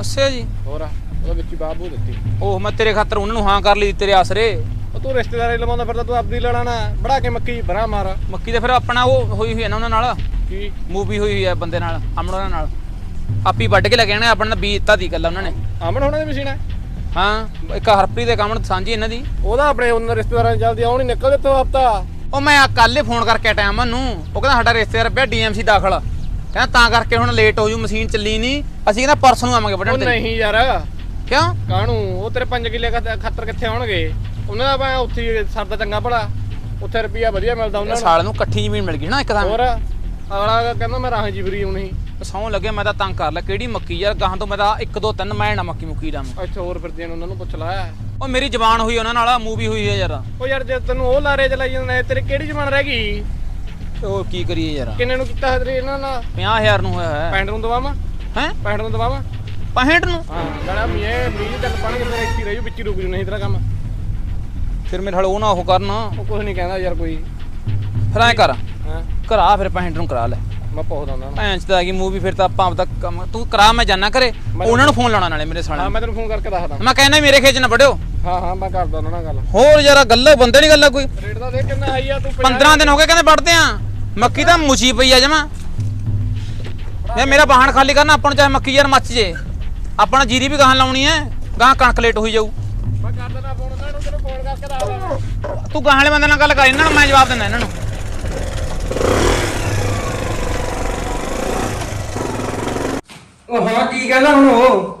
ਅੱਛਾ ਜੀ। ਹੋਰ ਉਹਦੇ ਵਿੱਚੀ ਬਾਬੂ ਦਿੱਤੀ। ਉਹ ਮੈਂ ਤੇਰੇ ਖਾਤਰ ਉਹਨਾਂ ਨੂੰ ਹਾਂ ਕਰ ਲਈ ਤੇਰੇ ਆਸਰੇ। ਉਹ ਤੂੰ ਰਿਸ਼ਤੇਦਾਰੀ ਲਵਾਉਂਦਾ ਫਿਰਦਾ ਤੂੰ ਆਪਦੀ ਲੈਣਾ ਨਾ ਬੜਾ ਕੇ ਮੱਕੀ ਬਰਾ ਮਾਰ। ਮੱਕੀ ਤੇ ਫਿਰ ਆਪਣਾ ਉਹ ਹੋਈ ਹੋਈ ਹੈ ਨਾ ਉਹਨਾਂ ਨਾਲ? ਕੀ? ਮੂਵੀ ਹੋਈ ਹੋਈ ਹੈ ਬੰਦੇ ਨਾਲ ਅਮਨ ਨਾਲ। ਆਪੀ ਵੱਢ ਕੇ ਲੈ ਕੇ ਆਣੇ ਆਪਣਾ ਬੀਜ ਤਾਂ ਦੀ ਗੱਲ ਉਹਨਾਂ ਨੇ। ਆਮਣ ਹੋਣਾ ਦੀ ਮਸ਼ੀਨ ਹੈ? ਹਾਂ ਇੱਕ ਹਰਪ੍ਰੀਤ ਦੇ ਕੰਮ ਸਾਂਝੀ ਇਹਨਾਂ ਦੀ। ਉਹਦਾ ਆਪਣੇ ਉਹਨਾਂ ਰਿਸ਼ਤੇਦਾਰਾਂ ਦੀ ਜਲਦੀ ਆਉਣ ਨਿਕਲ ਇੱਥੋਂ ਹਫਤਾ ਉਹ ਮੈਂ ਕੱਲ ਹੀ ਫੋਨ ਕਰਕੇ ਟਾਈਮ ਮੈਨੂੰ। ਉਹ ਕਹਿੰਦਾ ਸਾਡਾ ਰਿਸ਼ਤੇਦਾਰ ਪਿਆ ਡੀਐਮਸੀ ਦਾਖਲ। ਕਹਿੰਦਾ ਤਾਂ ਕਰਕੇ ਹੁਣ ਲੇਟ ਹੋ ਜੂ ਮਸ਼ੀਨ ਚੱਲੀ ਨਹੀਂ ਅਸੀਂ ਕਹਿੰਦਾ ਪਰਸੋਂ ਨੂੰ ਆਵਾਂਗੇ ਉਹ ਵੱਢਣ ਤੇ ਨਹੀਂ ਯਾਰ। ਕਿਉਂ? ਕਾਹਨੂੰ? ਉਹ ਤੇਰੇ 5 ਕਿੱਲੇ ਖਤ- ਖੱਤਰ ਕਿੱਥੇ ਆਉਣਗੇ? ਉਹਨਾਂ ਦਾ ਮੈਂ ਉੱਥੇ ਹੀ ਸਰਦਾ ਚੰਗਾ ਭਲਾ। ਉੱਥੇ ਰੁਪਿਆ ਵਧੀਆ ਮਿਲਦਾ ਉਹਨਾਂ ਨੂੰ। ਸਾਲ ਨੂੰ ਇਕੱਠੀ ਜ਼ਮੀਨ ਮਿਲ ਗਈ ਨਾ ਇੱਕ ਤਾਂ। ਹੋਰ ਅਗਲਾ ਕਹਿੰਦਾ ਮੈਂ ਰਾਹਾਂ ਜੀ ਫਰੀ ਹੁਣੀ ਸੌਂ ਲੱਗੇ ਮੈਂ ਤਾਂ ਤੰਗ ਕਰ ਲਿਆ। ਕਿਹੜੀ ਮੱਕੀ ਯਾਰ ਗਾਹਾਂ ਤੋਂ ਮੈਂ ਤਾਂ 1 2 3 ਮੈਂ ਨਾ ਮੱਕੀ ਮੁੱਕੀ ਦਾ। ਇੱਥੇ ਹੋਰ ਫਿਰਦੀਆਂ ਨੇ ਉਹਨਾਂ ਨੂੰ ਪੁੱਛ ਲਾ। ਉਹ ਮੇਰੀ ਜ਼ਬਾਨ ਹੋਈ ਉਹਨਾਂ ਨਾਲ ਮੂਵੀ ਹੋਈ ਹੈ ਯਾਰ। ਉਹ ਯਾਰ ਜੇ ਤੈਨੂੰ ਉਹ ਲਾਰੇ ਚਲਾਈ ਜਾਂਦੇ ਤੇਰੀ ਕਿਹੜੀ ਜ਼ਬਾਨ ਰਹਿ ਗਈ? ਉਹ ਕੀ ਕਰੀਏ ਯਾਰ। ਕਿੰਨੇ ਨੂੰ ਕੀਤਾ ਤੇਰੇ ਇਹਨਾਂ ਨਾਲ? 50000 ਨੂੰ ਹੋਇਆ ਹੈ। ਪੈਂਟ ਨੂੰ ਦਵਾਵਾਂ? ਹੈ? ਪੈਂਟ ਨੂੰ ਦਵਾਵਾਂ? 65 ਨੂੰ? ਹਾਂ ਲੜਾ ਮੀਏ ਮੀਂਹ ਚੱਲ ਪਾਣਗੇ ਫਿਰ ਇੱਥੇ ਰਹਿ ਜੂ ਵਿੱਚ ਰੁਕ ਜੂ ਨਹੀਂ ਤੇਰਾ ਕੰਮ। ਫਿਰ ਮੇਰੇ ਨਾਲ ਉਹ ਨਾ ਉਹ ਕਰਨ। ਉਹ ਕੁਝ ਨਹੀਂ ਕਹਿੰਦਾ ਯਾਰ ਕੋਈ। ਫਿਰ ਐ ਕਰ। ਹਾਂ? ਕਰਾ ਫਿਰ 65 ਨੂੰ ਕਰਾ ਲੈ। ਮੈਂ ਪੁੱਛਦਾ ਉਹਨਾਂ। ਨੂੰ ਭੈਣ ਚ ਤਾਂ ਕੀ ਮੂਵੀ ਫਿਰ ਤਾਂ ਆਪਾਂ ਆਪਦਾ ਕੰਮ ਤੂੰ ਕਰਾ ਮੈਂ ਜਾਣਾ ਕਰੇ ਉਹਨਾਂ ਨੂੰ ਫੋਨ ਲਾਉਣਾ ਨਾਲੇ ਮੇਰੇ ਸਾਲੇ ਹਾਂ। ਮੈਂ ਤੈਨੂੰ ਫੋਨ ਕਰਕੇ ਦੱਸਦਾ। ਮੈਂ ਕਹਿੰਦਾ ਮੇਰੇ ਖੇਚ ਨਾ ਵੜਿਓ। ਹਾਂ ਹਾਂ ਮੈਂ ਕਰਦਾ ਉਹਨਾਂ ਨਾਲ ਗੱਲ। ਹੋਰ ਯਾਰ ਗੱਲੇ ਬੰਦੇ ਨਹੀਂ ਗੱਲਾਂ ਕੋਈ। ਰੇਟ ਦਾ ਦੇਖ ਕਿੰਨਾ ਆਈ ਆ ਤੂੰ 15 ਦਿਨ ਹੋ ਗਏ ਕਹਿੰਦੇ ਵੜਦੇ ਆ। ਮੱਕੀ ਤਾਂ ਮੁਚੀ ਪਈ ਆ ਜਮਾ। ਯਾਰ ਮੇਰਾ ਬਾਹਣ ਖਾਲੀ ਕਰਨਾ ਆਪਾਂ ਨੂੰ ਚਾਹੇ ਮੱਕੀ ਯਾਰ ਮੱਚ ਜੇ। ਆਪਾਂ ਨੂੰ ਜੀਰੀ ਵੀ ਗਾਹਾਂ ਲਾਉਣੀ ਐ ਗਾਹਾਂ ਕਣਕ ਲੇਟ ਹੋਈ ਜਾਊ। ਮੈਂ ਕਰ ਦਿੰਦਾ ਫੋਨ ਉਹਨਾਂ ਨੂੰ ਤੈਨੂੰ ਫੋਨ ਕਰਕੇ ਦੱਸਦਾ ਤੂੰ ਗਾਹਾਂ ਵਾਲੇ ਬੰਦੇ ਨਾਲ ਗੱਲ ਕਰ ਇਹਨਾਂ ਨੂੰ ਮੈਂ ਜਵਾਬ ਦਿੰਦਾ ਇਹਨਾਂ ਨੂੰ। ਉਹ ਹਾਂ ਕੀ ਕਹਿੰਦਾ ਹੁਣ ਉਹ?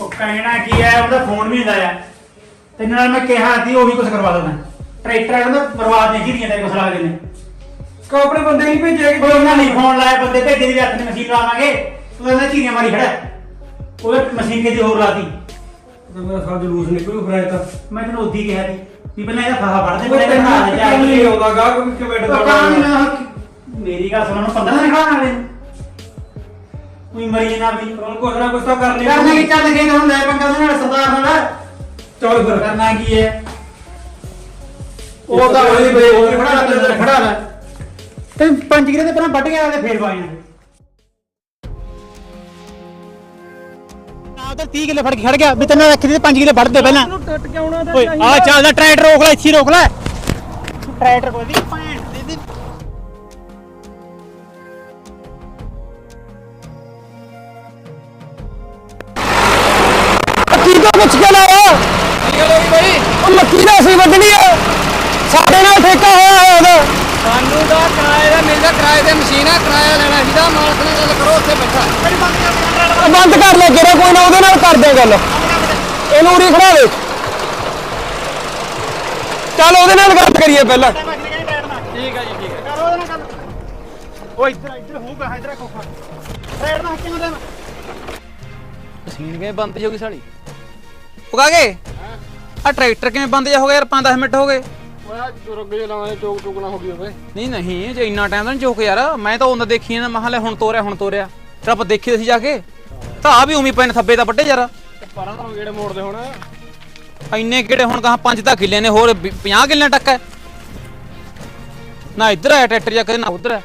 ਉਹ ਕਹਿਣਾ ਕੀ ਹੈ ਉਹਦਾ ਫੋਨ ਵੀ ਹੁੰਦਾ ਆ ਤੇ ਨਾਲ ਮੈਂ ਕਿਹਾ ਸੀ ਉਹ ਵੀ ਕੁਝ ਕਰਵਾ ਦਿੰਦਾ। ਟਰੈਕਟਰ ਵਾਲਾ ਤਾਂ ਬਰਬਾਦ ਨਹੀਂ ਕੀਤੀਆਂ ਤੇ ਕੁਛ ਲਾ ਦੇਣੇ। ਕੋ ਆਪਣੇ ਬੰਦੇ ਨਹੀਂ ਭੇਜੇ? ਕੋਈ ਉਹਨਾਂ ਨੇ ਫੋਨ ਲਾਇਆ ਬੰਦੇ ਭੇਜੇ ਦੀ ਹੱਥ ਨੇ ਮਸ਼ੀਨ ਲਾਵਾਂਗੇ। ਤੂੰ ਕਹਿੰਦਾ ਚੀਰੀਆਂ ਮਾਰੀ ਖੜਾ। ਉਹਦੇ ਮਸ਼ੀਨ ਕਿਤੇ ਹੋਰ ਲਾਤੀ। ਮੇਰਾ ਸਾਲ ਜਲੂਸ ਨਿਕਲੂ ਫਿਰ ਤਾਂ। ਮੈਂ ਤੈਨੂੰ ਉਦੀ ਕਿਹਾ ਸੀ ਵੀ ਪਹਿਲਾਂ ਇਹਦਾ ਫਾਹਾ ਫੜਦੇ ਉਹ ਪਹਿਲਾਂ ਇਹਦਾ ਕੰਮ ਨਹੀਂ ਆਉਂਦਾ ਗਾ ਕੋਈ ਕਮੈਂਟ ਉਹ ਕੰਮ ਨਾ ਮੇਰੀ ਗੱਲ ਸੁਣਨ ਨੂੰ 15 ਦਿਨ ਖਾਣ ਵਾਲੇ ਕੋਈ ਮਰੀ ਨਾ ਵੀ ਕੋਲ ਕੁਛ ਨਾ ਕੁਛ ਤਾਂ ਕਰਨੀ ਕਰਨਾ ਕੀ ਚੱਲ ਗਏ ਹੁਣ ਲੈ ਪੰਗਾ ਉਹਦੇ ਨਾਲ ਸਰਦਾਰ ਨਾਲ ਚੱਲ ਫਿਰ। ਕਰਨਾ ਕੀ ਹੈ? ਉਹ ਤਾਂ ਉਹਦੀ ਬੇ ਉਹ ਖੜਾ ਲਾ ਅੰਦਰ ਖੜਾ ਲਾ ਤੇ ਪੰਜ ਕਿਲੇ ਤੇ ਪਹਿਲਾਂ ਵੱਢ ਗਿਆ ਉਹਦੇ ਫੇਰ ਪਾਈ ਜਾਂਦੇ ਨਾ ਤਾਂ 30 ਕਿਲੇ ਫੜ ਕੇ ਖੜ ਗਿਆ। ਵੀ ਤੈਨੂੰ ਰੱਖ ਦੇ 5 ਕਿਲੇ ਵੱਢ ਦੇ ਪਹਿਲਾਂ। ਟੱਟ ਕੇ ਆਉਣਾ ਓਏ ਆ ਚੱਲਦਾ ਟਰੈਕਟਰ ਰੋਕ ਲੈ ਇੱਥੇ ਹੀ ਰੋਕ ਲੈ। ਟਰੈਕਟਰ ਕੋਈ ਦੀ ਭੈਣ ਦੇ ਦੀ। ਕੀ ਤੋਂ ਪੁੱਛ ਕੇ ਲਾਇਆ ਉਹ ਮੱਕੀ ਦਾ ਅਸੀਂ ਵੱਢਣੀ ਆ। ਸਾਡੇ ਨਾਲ ਠੇਕਾ ਹੋਇਆ ਹੋਇਆ ਉਹਦਾ। ਸਾਨੂੰ ਦਾ ਕਿਰਾਏ ਦਾ ਮਿਲਦਾ ਕਿਰਾਏ ਤੇ ਮਸ਼ੀਨ ਆ ਕਿਰਾਇਆ ਲੈਣਾ ਸੀਦਾ ਮਾਲਕ ਨਾਲ ਗੱਲ ਕਰੋ ਉੱਥੇ ਬੈਠਾ। ਉਹ ਬੰਦ ਕਰ ਲੈ ਕਿਹੜਾ ਕੋਈ ਨਾ ਉਹਦੇ ਨਾਲ ਕਰਦੇ ਆ ਗੱਲ। ਇਹਨੂੰ ਉਰੀ ਖੜਾ ਦੇ ਚੱਲ ਉਹਦੇ ਨਾਲ ਗੱਲ ਕਰੀਏ ਪਹਿਲਾਂ। ਠੀਕ ਆ ਜੀ ਠੀਕ ਆ। ਕਰੋ ਉਹਦੇ ਨਾਲ ਗੱਲ। ਓ ਇੱਧਰ ਇੱਧਰ ਹੋਊਗਾ ਇੱਧਰ ਕੋਖਾ ਟਰੈਕਟਰ ਨਾਲ ਕਿਉਂ ਦੇਣਾ ਮਸ਼ੀਨ ਕਿਵੇਂ ਬੰਦ ਹੋ ਗਈ ਸਾਲੀ ਪੁਕਾ ਗਏ ਆ ਟਰੈਕਟਰ ਕਿਵੇਂ ਬੰਦ ਜਾ ਹੋ ਗਿਆ ਯਾਰ? 5-10 ਮਿੰਟ ਹੋ ਗਏ। ਓਏ ਰੁੱਗ ਜੇ ਲਾਵਾਂ ਚੋਕ ਚੋਕ ਨਾ ਹੋ ਗਈ ਹੋਵੇ ਨਹੀਂ ਨਹੀਂ ਜੇ ਇੰਨਾ ਟਾਈਮ ਤਾਂ ਨਹੀਂ ਚੁੱਕ ਯਾਰ। ਮੈਂ ਤਾਂ ਉਹਨਾਂ ਦੇਖੀ ਨਾ ਮਹਾਲੇ ਹੁਣ ਤੋਰਿਆ ਹੁਣ ਤੋਰਿਆ। ਤੇ ਆਪਾਂ ਦੇਖੀ ਸੀ ਜਾ ਕੇ। ਤਾਂ ਆ ਵੀ ਉਮੀ ਪੈਣ ਥੱਬੇ ਤਾਂ ਵੱਡੇ ਯਾਰ। ਪਰਾਂ ਤੋਂ ਗੇੜੇ ਮੋੜਦੇ ਹੁਣ। ਇੰਨੇ ਕਿਹੜੇ ਹੁਣ ਕਹਾ ਪੰਜ ਤਾਂ ਕਿੱਲੇ ਨੇ ਹੋਰ 50 ਕਿੱਲੇ ਟੱਕ ਹੈ। ਨਾ ਇੱਧਰ ਆਇਆ ਟਰੈਕਟਰ ਜਾ ਕੇ ਨਾ ਉਧਰ ਹੈ।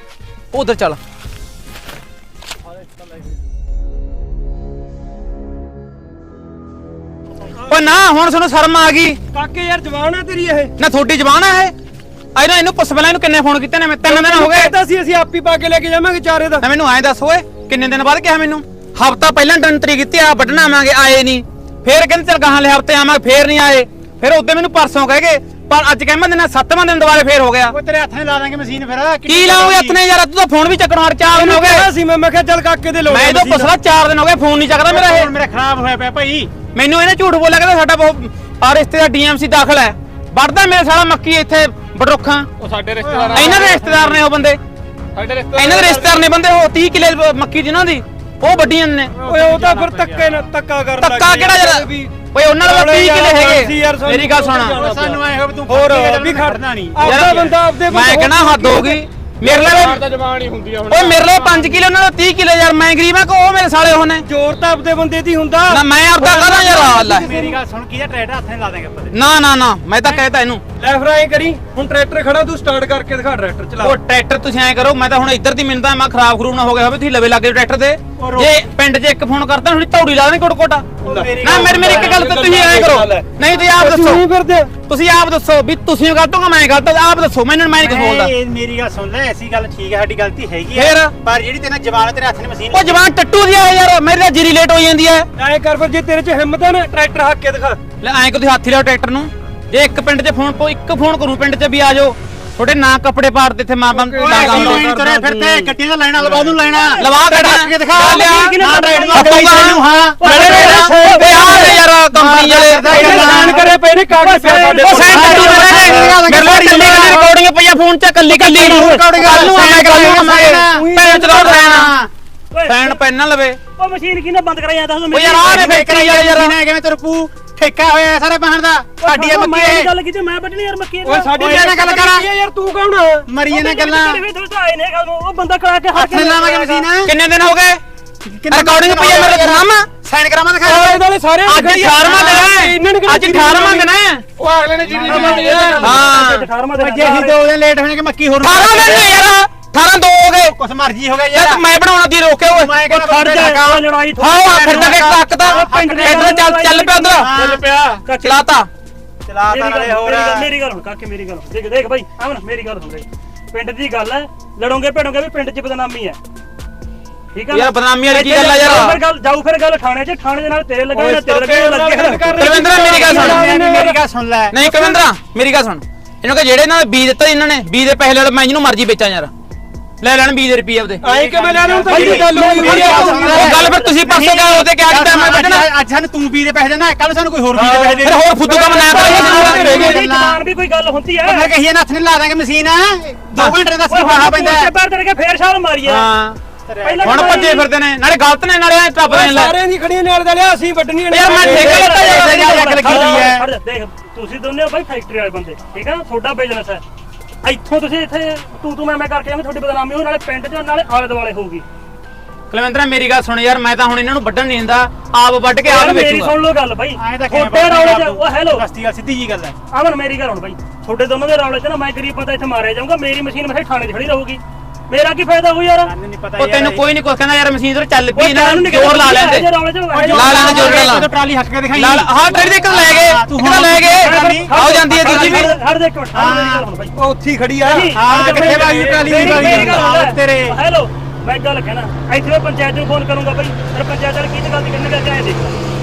ਉਧਰ ਚੱਲ। ਓ ਨਾ ਹੁਣ ਸਾਨੂੰ ਸ਼ਰਮ ਆ ਗਈ। ਕਾਕੇ ਯਾਰ ਜਵਾਨ ਆ ਤੇਰੀ ਇਹ। ਨਾ ਤੁਹਾਡੀ ਜ਼ਬਾਨ ਆ ਇਹ? ਆਈ ਨਾ ਇਹਨੂੰ ਪੁੱਛ ਪਹਿਲਾਂ ਇਹਨੂੰ ਕਿੰਨੇ ਫੋਨ ਕੀਤੇ ਨੇ? ਮੈਂ ਤਿੰਨ ਦਿਨ ਹੋ ਗਏ। ਕਹਿੰਦਾ ਸੀ ਅਸੀਂ ਆਪੀ ਪਾ ਕੇ ਲੈ ਕੇ ਜਾਵਾਂਗੇ ਚਾਰੇ ਦਾ। ਨਾ ਮੈਨੂੰ ਐਂ ਦੱਸ ਓਏ ਕਿੰਨੇ ਦਿਨ ਬਾਅਦ ਕਿਹਾ ਮੈਨੂੰ? ਹਫਤਾ ਪਹਿਲਾਂ ਡੰਤਰੀ ਕੀਤੀ ਆ ਵੱਢਣਾ ਆਵਾਂਗੇ ਆਏ ਨਹੀਂ। ਫੇਰ ਕਹਿੰਦੇ ਚਲ ਗਾਹਾਂ ਲੈ ਹਫ਼ਤੇ ਆਵਾਂਗੇ ਫੇਰ ਨਹੀਂ ਆਏ। ਫਿਰ ਉਦੋਂ ਮੈਨੂੰ ਪਰਸੋਂ ਕਹਿ ਗਏ ਪਰ ਅੱਜ ਕਹਿੰਦੇ ਦਿਨ ਸੱਤਵਾਂ ਦਿਨ ਦੁਬਾਰੇ ਫੇਰ ਹੋ ਗਿਆ। ਓ ਤੇਰੇ ਹੱਥ ਨੇ ਲਾ ਦਾਂਗੇ ਮਸ਼ੀਨ ਫਿਰ ਕੀ ਲਾਉਂਗੇ ਹੱਥ ਨੇ ਯਾਰ ਤੂੰ ਤਾਂ ਫੋਨ ਵੀ ਚੱਕਣ ਹਰ ਚਾਰ ਦਿਨ ਹੋ ਗਏ। ਸੀ ਮੈਂ ਮੈਂ ਕਿਹਾ ਚੱਲ ਕਾਕੇ ਦੇ ਲੋੜ ਮੈਂ ਇਹਦੋਂ ਪੁੱਛਦਾ ਚਾਰ ਦਿਨ ਹੋ ਗਏ ਫੋਨ ਨਹੀਂ ਚੱਕਦਾ ਮੇਰਾ ਇਹ। ਮੇਰਾ ਖਰਾਬ ਹੋਇਆ ਪਿਆ ਭਾਈ। ਮੈਨੂੰ ਇਹਨੇ ਝੂਠ ਬੋਲਿਆ ਕਹਿੰਦਾ ਸਾਡਾ ਬਹੁਤ ਆ ਰਿਸ਼ਤੇ ਦਾ ਡੀਐਮਸੀ ਦਾਖਲ ਹੈ। ਵੜਦਾ ਮੇਰੇ ਸਾਲਾ ਮੱਕੀ ਇੱਥੇ ਬੜਰੁੱਖਾਂ ਉਹ ਸਾਡੇ ਰਿਸ਼ਤੇਦਾਰ ਇਹਨਾਂ ਦੇ ਰਿਸ਼ਤੇਦਾਰ ਨੇ ਉਹ ਬੰਦੇ। ਸਾਡੇ ਰਿਸ਼ਤੇਦਾਰ ਇਹਨਾਂ ਦੇ ਰਿਸ਼ਤੇਦਾਰ ਨੇ ਬੰਦੇ ਉਹ 30 ਕਿੱਲੇ ਮੱਕੀ ਜਿਨ੍ਹਾਂ ਦੀ ਉਹ ਵੱਡੀਆਂ ਨੇ। ਓਏ ਉਹ ਤਾਂ ਫਿਰ ਧੱਕੇ ਨਾਲ ਧੱਕਾ ਕਰਨ ਲੱਗ ਗਏ ਕਿਹੜਾ ਯਾਰ। ਓਏ ਉਹਨਾਂ ਦਾ 30 ਕਿੱਲੇ ਹੈਗੇ। ਮੇਰੀ ਗੱਲ ਸੁਣ। ਸਾਨੂੰ ਐ ਹੋ ਵੀ ਤੂੰ ਹੋਰ ਫੜ ਕੇ ਵੀ ਖੜਨਾ ਨਹੀਂ। ਆਪਦਾ ਬੰਦਾ ਆਪਦੇ ਮੈਂ ਕਹਿਣਾ ਹੱਦ ਹੋ ਗਈ। ਮੇਰੇ ਲਈ ਤਾਂ ਜ਼ਬਾਨ ਹੀ ਹੁੰਦੀ ਆ ਹੁਣ। ਓਏ ਮੇਰੇ ਲਈ 5 ਕਿੱਲੇ ਉਹਨਾਂ ਦਾ 30 ਕਿੱਲੇ ਯਾਰ ਮੈਂ ਗਰੀਬ ਆ ਕਿ ਉਹ ਮੇਰੇ ਸਾਲੇ ਨੇ ਜ਼ੋਰ ਤਾਂ ਆਪਦੇ ਬੰਦੇ ਦੀ ਹੁੰਦਾ। ਨਾ ਮੈਂ ਆਪਦਾ ਕਰਾਂ ਯਾਰ ਲੈ। ਮੇਰੀ ਗੱਲ ਸੁਣ ਕੀ ਦਾ ਟਰੈਕਟਰ ਹੱਥ ਨੇ ਲਾ ਦਾਂਗੇ। ਨਾ ਨਾ ਨਾ ਮੈਂ ਤਾਂ ਕਹਿਤਾ ਇਹਨੂੰ। ਲੈ ਫਿਰ ਐਂ ਕਰੀ ਹੁਣ ਟਰੈਕਟਰ ਖੜਾ ਤੂੰ ਸਟਾਰਟ ਕਰਕੇ ਦਿਖਾ ਟਰੈਕਟਰ ਚਲਾ। ਉਹ ਟਰੈਕਟਰ ਤੁਸੀਂ ਐਂ ਕਰੋ ਮੈਂ ਤਾਂ ਹੁਣ ਇੱਧਰ ਦੀ ਮਿੰਦਾ ਮੈਂ ਖਰਾਬ ਖਰੂਬ ਨਾ ਹੋ ਗਿਆ ਹੋਵੇ ਤੁਸੀਂ ਲਵੇ ਲੱਗੇ ਟਰੈਕਟਰ ਦੇ। ਉਹ ਰੋ- ਜੇ ਪਿੰਡ 'ਚ ਇੱਕ ਫੋਨ ਕਰਤਾ ਥੋੜੀ ਧੌੜੀ ਲਾ ਦੇਣੀ ਕੋਟਕੋਟਾ। ਨਾ ਮੇਰੀ ਮੇਰੀ ਇੱਕ ਗੱਲ ਤਾਂ ਤੁਸੀਂ ਐਂ ਕਰੋ। ਨਹੀਂ ਤੁਸੀਂ ਆਪ ਦੱਸੋ। ਫਿਰਦੇ। ਤੁਸੀਂ ਆਪ ਦੱਸੋ ਵੀ ਤੁਸੀਂ ਗਲਤ ਹੋ ਮੈਂ ਗਲਤ ਹਾਂ, ਆਪ ਦੱਸੋ ਮੈਨੂੰ ਮੈਂ ਨਹੀਂ ਕੁਝ ਬੋਲਦਾ। ਇਹ ਮੇਰੀ ਗੱਲ ਸੁਣ ਲੈ ਐਸੀ ਗੱਲ ਠੀਕ ਹੈ ਸਾਡੀ ਗਲਤੀ ਹੈਗੀ ਫੇਰ? ਹੈ ਪਰ ਜਿਹੜੀ ਤੇਰੇ ਜਵਾਨ ਤੇਰੇ ਹੱਥ ਨੇ ਮਸ਼ੀਨ ਉਹ ਜਵਾਨ ਟੱਟੂ ਦੀ ਆ ਯਾਰ ਮੇਰੀ ਤਾਂ ਜੀਰੀ ਲੇਟ ਹੋ ਜਾਂਦੀ ਹੈ। ਐਂ ਕਰ ਫਿਰ ਜੇ ਤੇਰੇ 'ਚ ਹਿੰਮਤ ਹੈ ਨਾ ਟਰੈਕਟਰ ਹੱਕ ਕੇ ਦਿਖਾ। ਲੈ ਐਂ ਕਿ ਤੁਸੀਂ ਹੱਥ ਹੀ ਲਾਓ ਟਰੈਕਟਰ ਨੂੰ। ਜੇ ਇੱਕ ਪਿੰਡ 'ਚ ਫੋਨ ਪੋ ਇੱਕ ਫੋਨ ਕਰੂ ਪਿੰਡ 'ਚ ਵੀ ਆ ਜਾਓ। ਤੁਹਾਡੇ ਨਾਂ ਕੱਪੜੇ ਪਾੜ ਦਿੱਤੇ ਮਾਂ ਗੱਡੀ ਦਾ ਲੈਣਾ ਲਵਾ ਦੂੰ ਲੈਣਾ। ਲਵਾ ਗੱਡੀ ਕੇ ਦਿਖਾ। ਲਿਆ ਨਾ ਡਰਾਈਵਰ ਹੱਥੋਂ ਤੈਨੂੰ ਹਾਂ। ਮੇਰੇ ਮੇਰੇ ਓਏ ਆ ਲੈ ਯਾਰ ਯਾਰ ਕੰਪਨੀ ਵਾਲੇ ਐਲਾਨ ਕਰੇ ਪਏ ਨੇ ਕਾਗਜ਼ ਪਿਆ ਸਾਡੇ ਉਹ ਸਾਈਨ ਕਰ ਦੂੰ ਮੇਰੇ ਕੋਲ ਕੱਲੀ ਕੱਲੀ ਰਿਕਾਰਡਿੰਗ ਪਈ ਆ ਫੋਨ 'ਚ ਕੱਲੀ ਕੱਲੀ ਨੂੰ ਮੈਂ ਕਰ ਲੂੰਗਾ ਪੈਨ ਚਲਾਉ ਫੈਨ ਪੈਨ ਨਾ ਲਵੇ। ਉਹ ਮਸ਼ੀਨ ਕਿਹਨੇ ਬੰਦ ਕਰਾਈ ਆ ਦੱਸ ਉਹ ਯਾਰ ਆਹ ਨੇ ਫੈਕਟਰੀ ਵਾਲੇ ਯਾਰ। ਕਿਵੇਂ ਕਿਵੇਂ ਤਰਪੂ ਠੇਕਾ ਹੋਇਆ ਹੈ ਸਾਰੇ ਬਾਹਣ ਦਾ। ਸਾਡੀ ਇਹ ਮੈਂ ਮੱਕੀ ਗੱਲ ਕੀਤੀ ਮੈਂ ਵੱਢਣੀ ਯਾਰ ਮੱਕੀ ਓਏ ਸਾਡੀ ਓਏ ਨਾਲ ਗੱਲ ਕਰਾਂ। ਯਾਰ ਤੂੰ ਕੌਣ ਮਰੀਏ ਨੇ ਗੱਲਾਂ। ਆਏ ਨੇ ਗੱਲ ਉਹ ਬੰਦਾ ਕਰਾ ਕੇ ਹੱਥ ਨਾਲ ਲਾਵਾਂਗੇ ਮਸ਼ੀਨ। ਕਿੰਨੇ ਦਿਨ ਹੋ ਗਏ? ਰਿਕਾਰਡਿੰਗ ਪਈ ਆ ਮੇਰੇ ਨਾਮ? ਸਾਈਨ ਕਰਾਵਾਂ ਦਿਖਾ। ਆਲੇ ਦੁਆਲੇ ਸਾਰੇ ਅੱਜ 18ਵਾਂ ਦਿਨ ਹੈ। ਅੱਜ 18ਵਾਂ ਦਿਨ ਹੈ। ਉਹ ਅਗਲੇ ਨੇ ਜਿਹੜੀ ਹੈ। ਹਾਂ 18ਵਾਂ ਦਿਨ ਜੇ ਅਸੀਂ ਦੋ ਦਿਨ ਲੇਟ ਹੋਣੇ ਕਿ ਮੱਕੀ ਹੋਰ 18 ਦਿਨ ਨੇ ਯਾਰ। 18 ਦੋ ਹੋ ਗਏ। ਕੁਛ ਮਰਜ਼ੀ ਹੋ ਗਿਆ ਯਾਰ। ਯਾਰ ਮੈਂ ਬਣਾਉਣਾ ਦੀ ਰੋਕਿਆ ਓਏ। ਮੈਂ ਕਹਿੰਦਾ ਖੜ ਜਾ। ਲੜਾਈ ਹਾਂ ਉਹ ਫਿਰ ਤੱਕ ਟੱਕ ਤਾਂ ਇਧਰ ਚੱਲ ਚੱਲ ਪਿਆ ਉਧਰ ਚੱਲ ਪਿਆ। ਚਲਾਤਾ। ਚਲਾ ਤਾਂ ਨਾਲੇ ਹੋਰ। ਮੇਰੀ ਗੱਲ- ਮੇਰੀ ਗੱਲ ਹੁਣ ਕਾਕੇ ਮੇਰੀ ਗੱਲ ਦੇਖ ਦੇਖ ਭਾਈ ਆਵਨ ਮੇਰੀ ਗੱਲ ਸੁਣ ਲੈ। ਪਿੰਡ ਦੀ ਗੱਲ ਹੈ ਲੜੋਗੇ ਭੇੜੋਗੇ ਵੀ ਪਿੰਡ 'ਚ ਬਦਨਾਮੀ ਹੈ। ਠੀਕ ਹੈ ਨਾ? ਯਾਰ ਬਦਨਾਮੀ ਵਾਲੀ ਕੀ ਗੱਲ ਆ ਜਾਊ ਯਾਰ। ਫਿਰ ਗੱਲ ਜਾਊ ਫਿਰ ਗੱਲ ਥਾਣੇ 'ਚ। ਥਾਣੇ ਦੇ ਨਾਲ ਤੇਰੇ ਲੱਗੇ ਨਾ ਤੇਰੇ ਲੱਗੇ ਨਾ ਲੱਗੇ ਕੁਲਵਿੰਦਰ ਮੇਰੀ ਗੱਲ ਸੁਣ। ਮੇਰੀ ਗੱਲ ਸੁਣ ਲੈ। ਨਹੀਂ ਕੁਲਵਿੰਦਰਾ ਮੇਰੀ ਗੱਲ ਸੁਣ। ਇਹਨੂੰ ਕਿ ਜਿਹੜੇ ਇਹਨਾਂ ਨੇ ਬੀਜ ਦਿੱਤਾ ਇਹਨਾਂ ਨੇ ਬੀਜ ਦੇ ਪੈਸੇ ਲੈ ਲਓ, ਮੈਂ ਜਿਹਨੂੰ ਮਰਜ਼ੀ ਵੇਚਾਂ ਯਾਰ। ਲੈ ਲੈਣ 20 ਰੁਪਏ ਆਪਦੇ ਆਏ ਕਿਵੇਂ ਲੈਣੇ ਹੁਣ ਤਾਂ ਗੱਲ ਹੋਈ ਗੱਲ ਲੈ। ਉਹ ਗੱਲ ਫਿਰ ਤੁਸੀਂ ਪਾਸੋਂ ਗਏ ਉਹਦੇ ਕਿਹਾ ਕਿ ਮੈਂ ਵੱਢਣਾ ਅੱਜ- ਸਾਨੂੰ ਤੂੰ ਵੀ ਦੇ ਪੈਸੇ ਦੇਣਾ ਕੱਲ ਸਾਨੂੰ ਕੋਈ ਹੋਰ ਵੀ ਦੇ ਪੈਸੇ ਦੇ ਫਿਰ ਹੋਰ ਫੁੱਦੂ ਕੰਮ ਨਾ ਕਰਾਂਗੇ ਮੇਰੀ ਜ਼ਬਾਨ ਵੀ ਕੋਈ ਗੱਲ ਹੁੰਦੀ ਹੈ ਮੈਂ ਕਹੀਏ ਨਾ ਹੱਥ ਨਹੀਂ ਲਾ ਦਾਂਗੇ ਮਸ਼ੀਨ। 2 ਘੰਟੇ ਦਾ ਸਿਫਾਹਾ ਪੈਂਦਾ। ਹੈ। ਬਾਹਰ ਤੇਰੇ ਕੇ ਫੇਰ ਛਾਲ ਮਾਰੀ ਹੈ। ਹੁਣ ਭੱਜੇ ਫਿਰਦੇ ਨੇ ਨਾਲੇ ਗਲਤ ਨੇ ਨਾਲੇ ਐ ਟੱਪ ਨੇ ਲੈ ਸਾਰਿਆਂ ਦੀ ਖੜੀਆਂ ਨਾਲ ਦਲਿਆ ਅਸੀਂ ਵੱਢਣੀ ਯਾਰ ਮੈਂ ਠੇਕਾ ਲਿੱਤਾ ਨਾਲ ਅੱਗ ਲੱਗੀ ਹੋਈ ਹੈ। ਜਾ, ਤੁਸੀਂ ਦੋਨੇ ਬਾਈ ਫੈਕਟਰੀ ਵਾਲੇ ਬੰਦੇ ਠੀਕ ਹੈ ਨਾ ਤੁਹਾਡਾ ਬਿਜ਼ਨਸ ਹੈ। ਇੱਥੋਂ ਤੁਸੀਂ ਇੱਥੇ ਤੂੰ ਤੂੰ ਮੈਂ ਮੈਂ ਕਰਕੇ ਆਵਾਂਗੇ ਤੁਹਾਡੀ ਬਦਨਾਮੀ ਹੋ ਨਾਲੇ ਪਿੰਡ 'ਚ ਨਾਲੇ ਆਲੇ ਦੁਆਲੇ ਹੋਊਗੀ। ਕੁਲਵਿੰਦਰਾ ਮੇਰੀ ਗੱਲ ਸੁਣ ਯਾਰ ਮੈਂ ਤਾਂ ਹੁਣ ਇਹਨਾਂ ਨੂੰ ਵੱਢਣ ਨਹੀਂ ਦਿੰਦਾ ਆਪ ਵੱਢ ਕੇ ਆਪ ਯਾਰ ਮੇਰੀ ਵੇਚੂਗਾ। ਸੁਣ ਲਓ ਗੱਲ ਬਾਈ ਐਂ ਤਾਂ ਤੁਹਾਡੇ ਰੌਲੇ 'ਚ ਉਹ ਹੈਲੋ ਰਸਤੀ ਗੱਲ ਸਿੱਧੀ ਜੀ ਗੱਲ ਹੈ। ਅਮਨ ਮੇਰੀ ਗੱਲ ਹੁਣ ਬਾਈ ਤੁਹਾਡੇ ਦੋਨੋਂ ਦੇ ਰੌਲੇ 'ਚ ਨਾ ਮੈਂ ਗਰੀਬ ਬੰਦਾ ਇੱਥੇ ਮਾਰਿਆ ਜਾਊਂਗਾ ਮੇਰੀ ਮਸ਼ੀਨ ਮੈਂ ਥਾਣੇ 'ਚ ਖੜੀ ਰਹੂਗੀ। ਮੇਰਾ ਕੀ ਫਾਇਦਾ ਹੋਊ ਯਾਰ? ਉਹ ਤੈਨੂੰ ਕੋਈ ਨਹੀਂ ਕੁਝ ਕਹਿੰਦਾ ਯਾਰ ਮਸ਼ੀਨ ਤੇ ਚੱਲ ਪਈ ਨੂੰ ਜ਼ੋਰ ਲਾ ਲੈਂਦੇ। ਲਾ ਲੈਣ ਜ਼ੋਰ ਲਾ ਲਾ ਟਰਾਲੀ ਹੱਕ ਕੇ ਦਿਖਾਈ। ਲਾਲ ਹਾਂ ਟ੍ਰੇਡ ਦੇ ਇੱਕ ਲੈ ਗਏ ਤੂੰ ਇੱਕ ਲੈ ਗਏ। ਆਓ ਜਾਂਦੀ ਹੈ ਦੂਜੀ ਵੀ। ਹਰ ਦੇ ਬਾਈ ਉਹ ਉੱਥੇ ਖੜੀ ਆ। ਹਾਂ, ਕਿੱਥੇ ਭਾਈ ਟਰਾਲੀ ਦੀ ਤੇਰੇ। ਹੈਲੋ ਮੈਂ ਗੱਲ ਕਹਿਣਾ। ਇੱਥੇ ਮੈਂ ਪੰਚਾਇਤ ਨੂੰ ਫੋਨ ਕਰੂੰਗਾ ਬਾਈ। ਪਰ ਪੰਚਾਇਤ ਵਾਲੇ ਕੀ ਗੱਲ ਕਰਨ ਕਰਕੇ ਆਏ ਦੇਖ।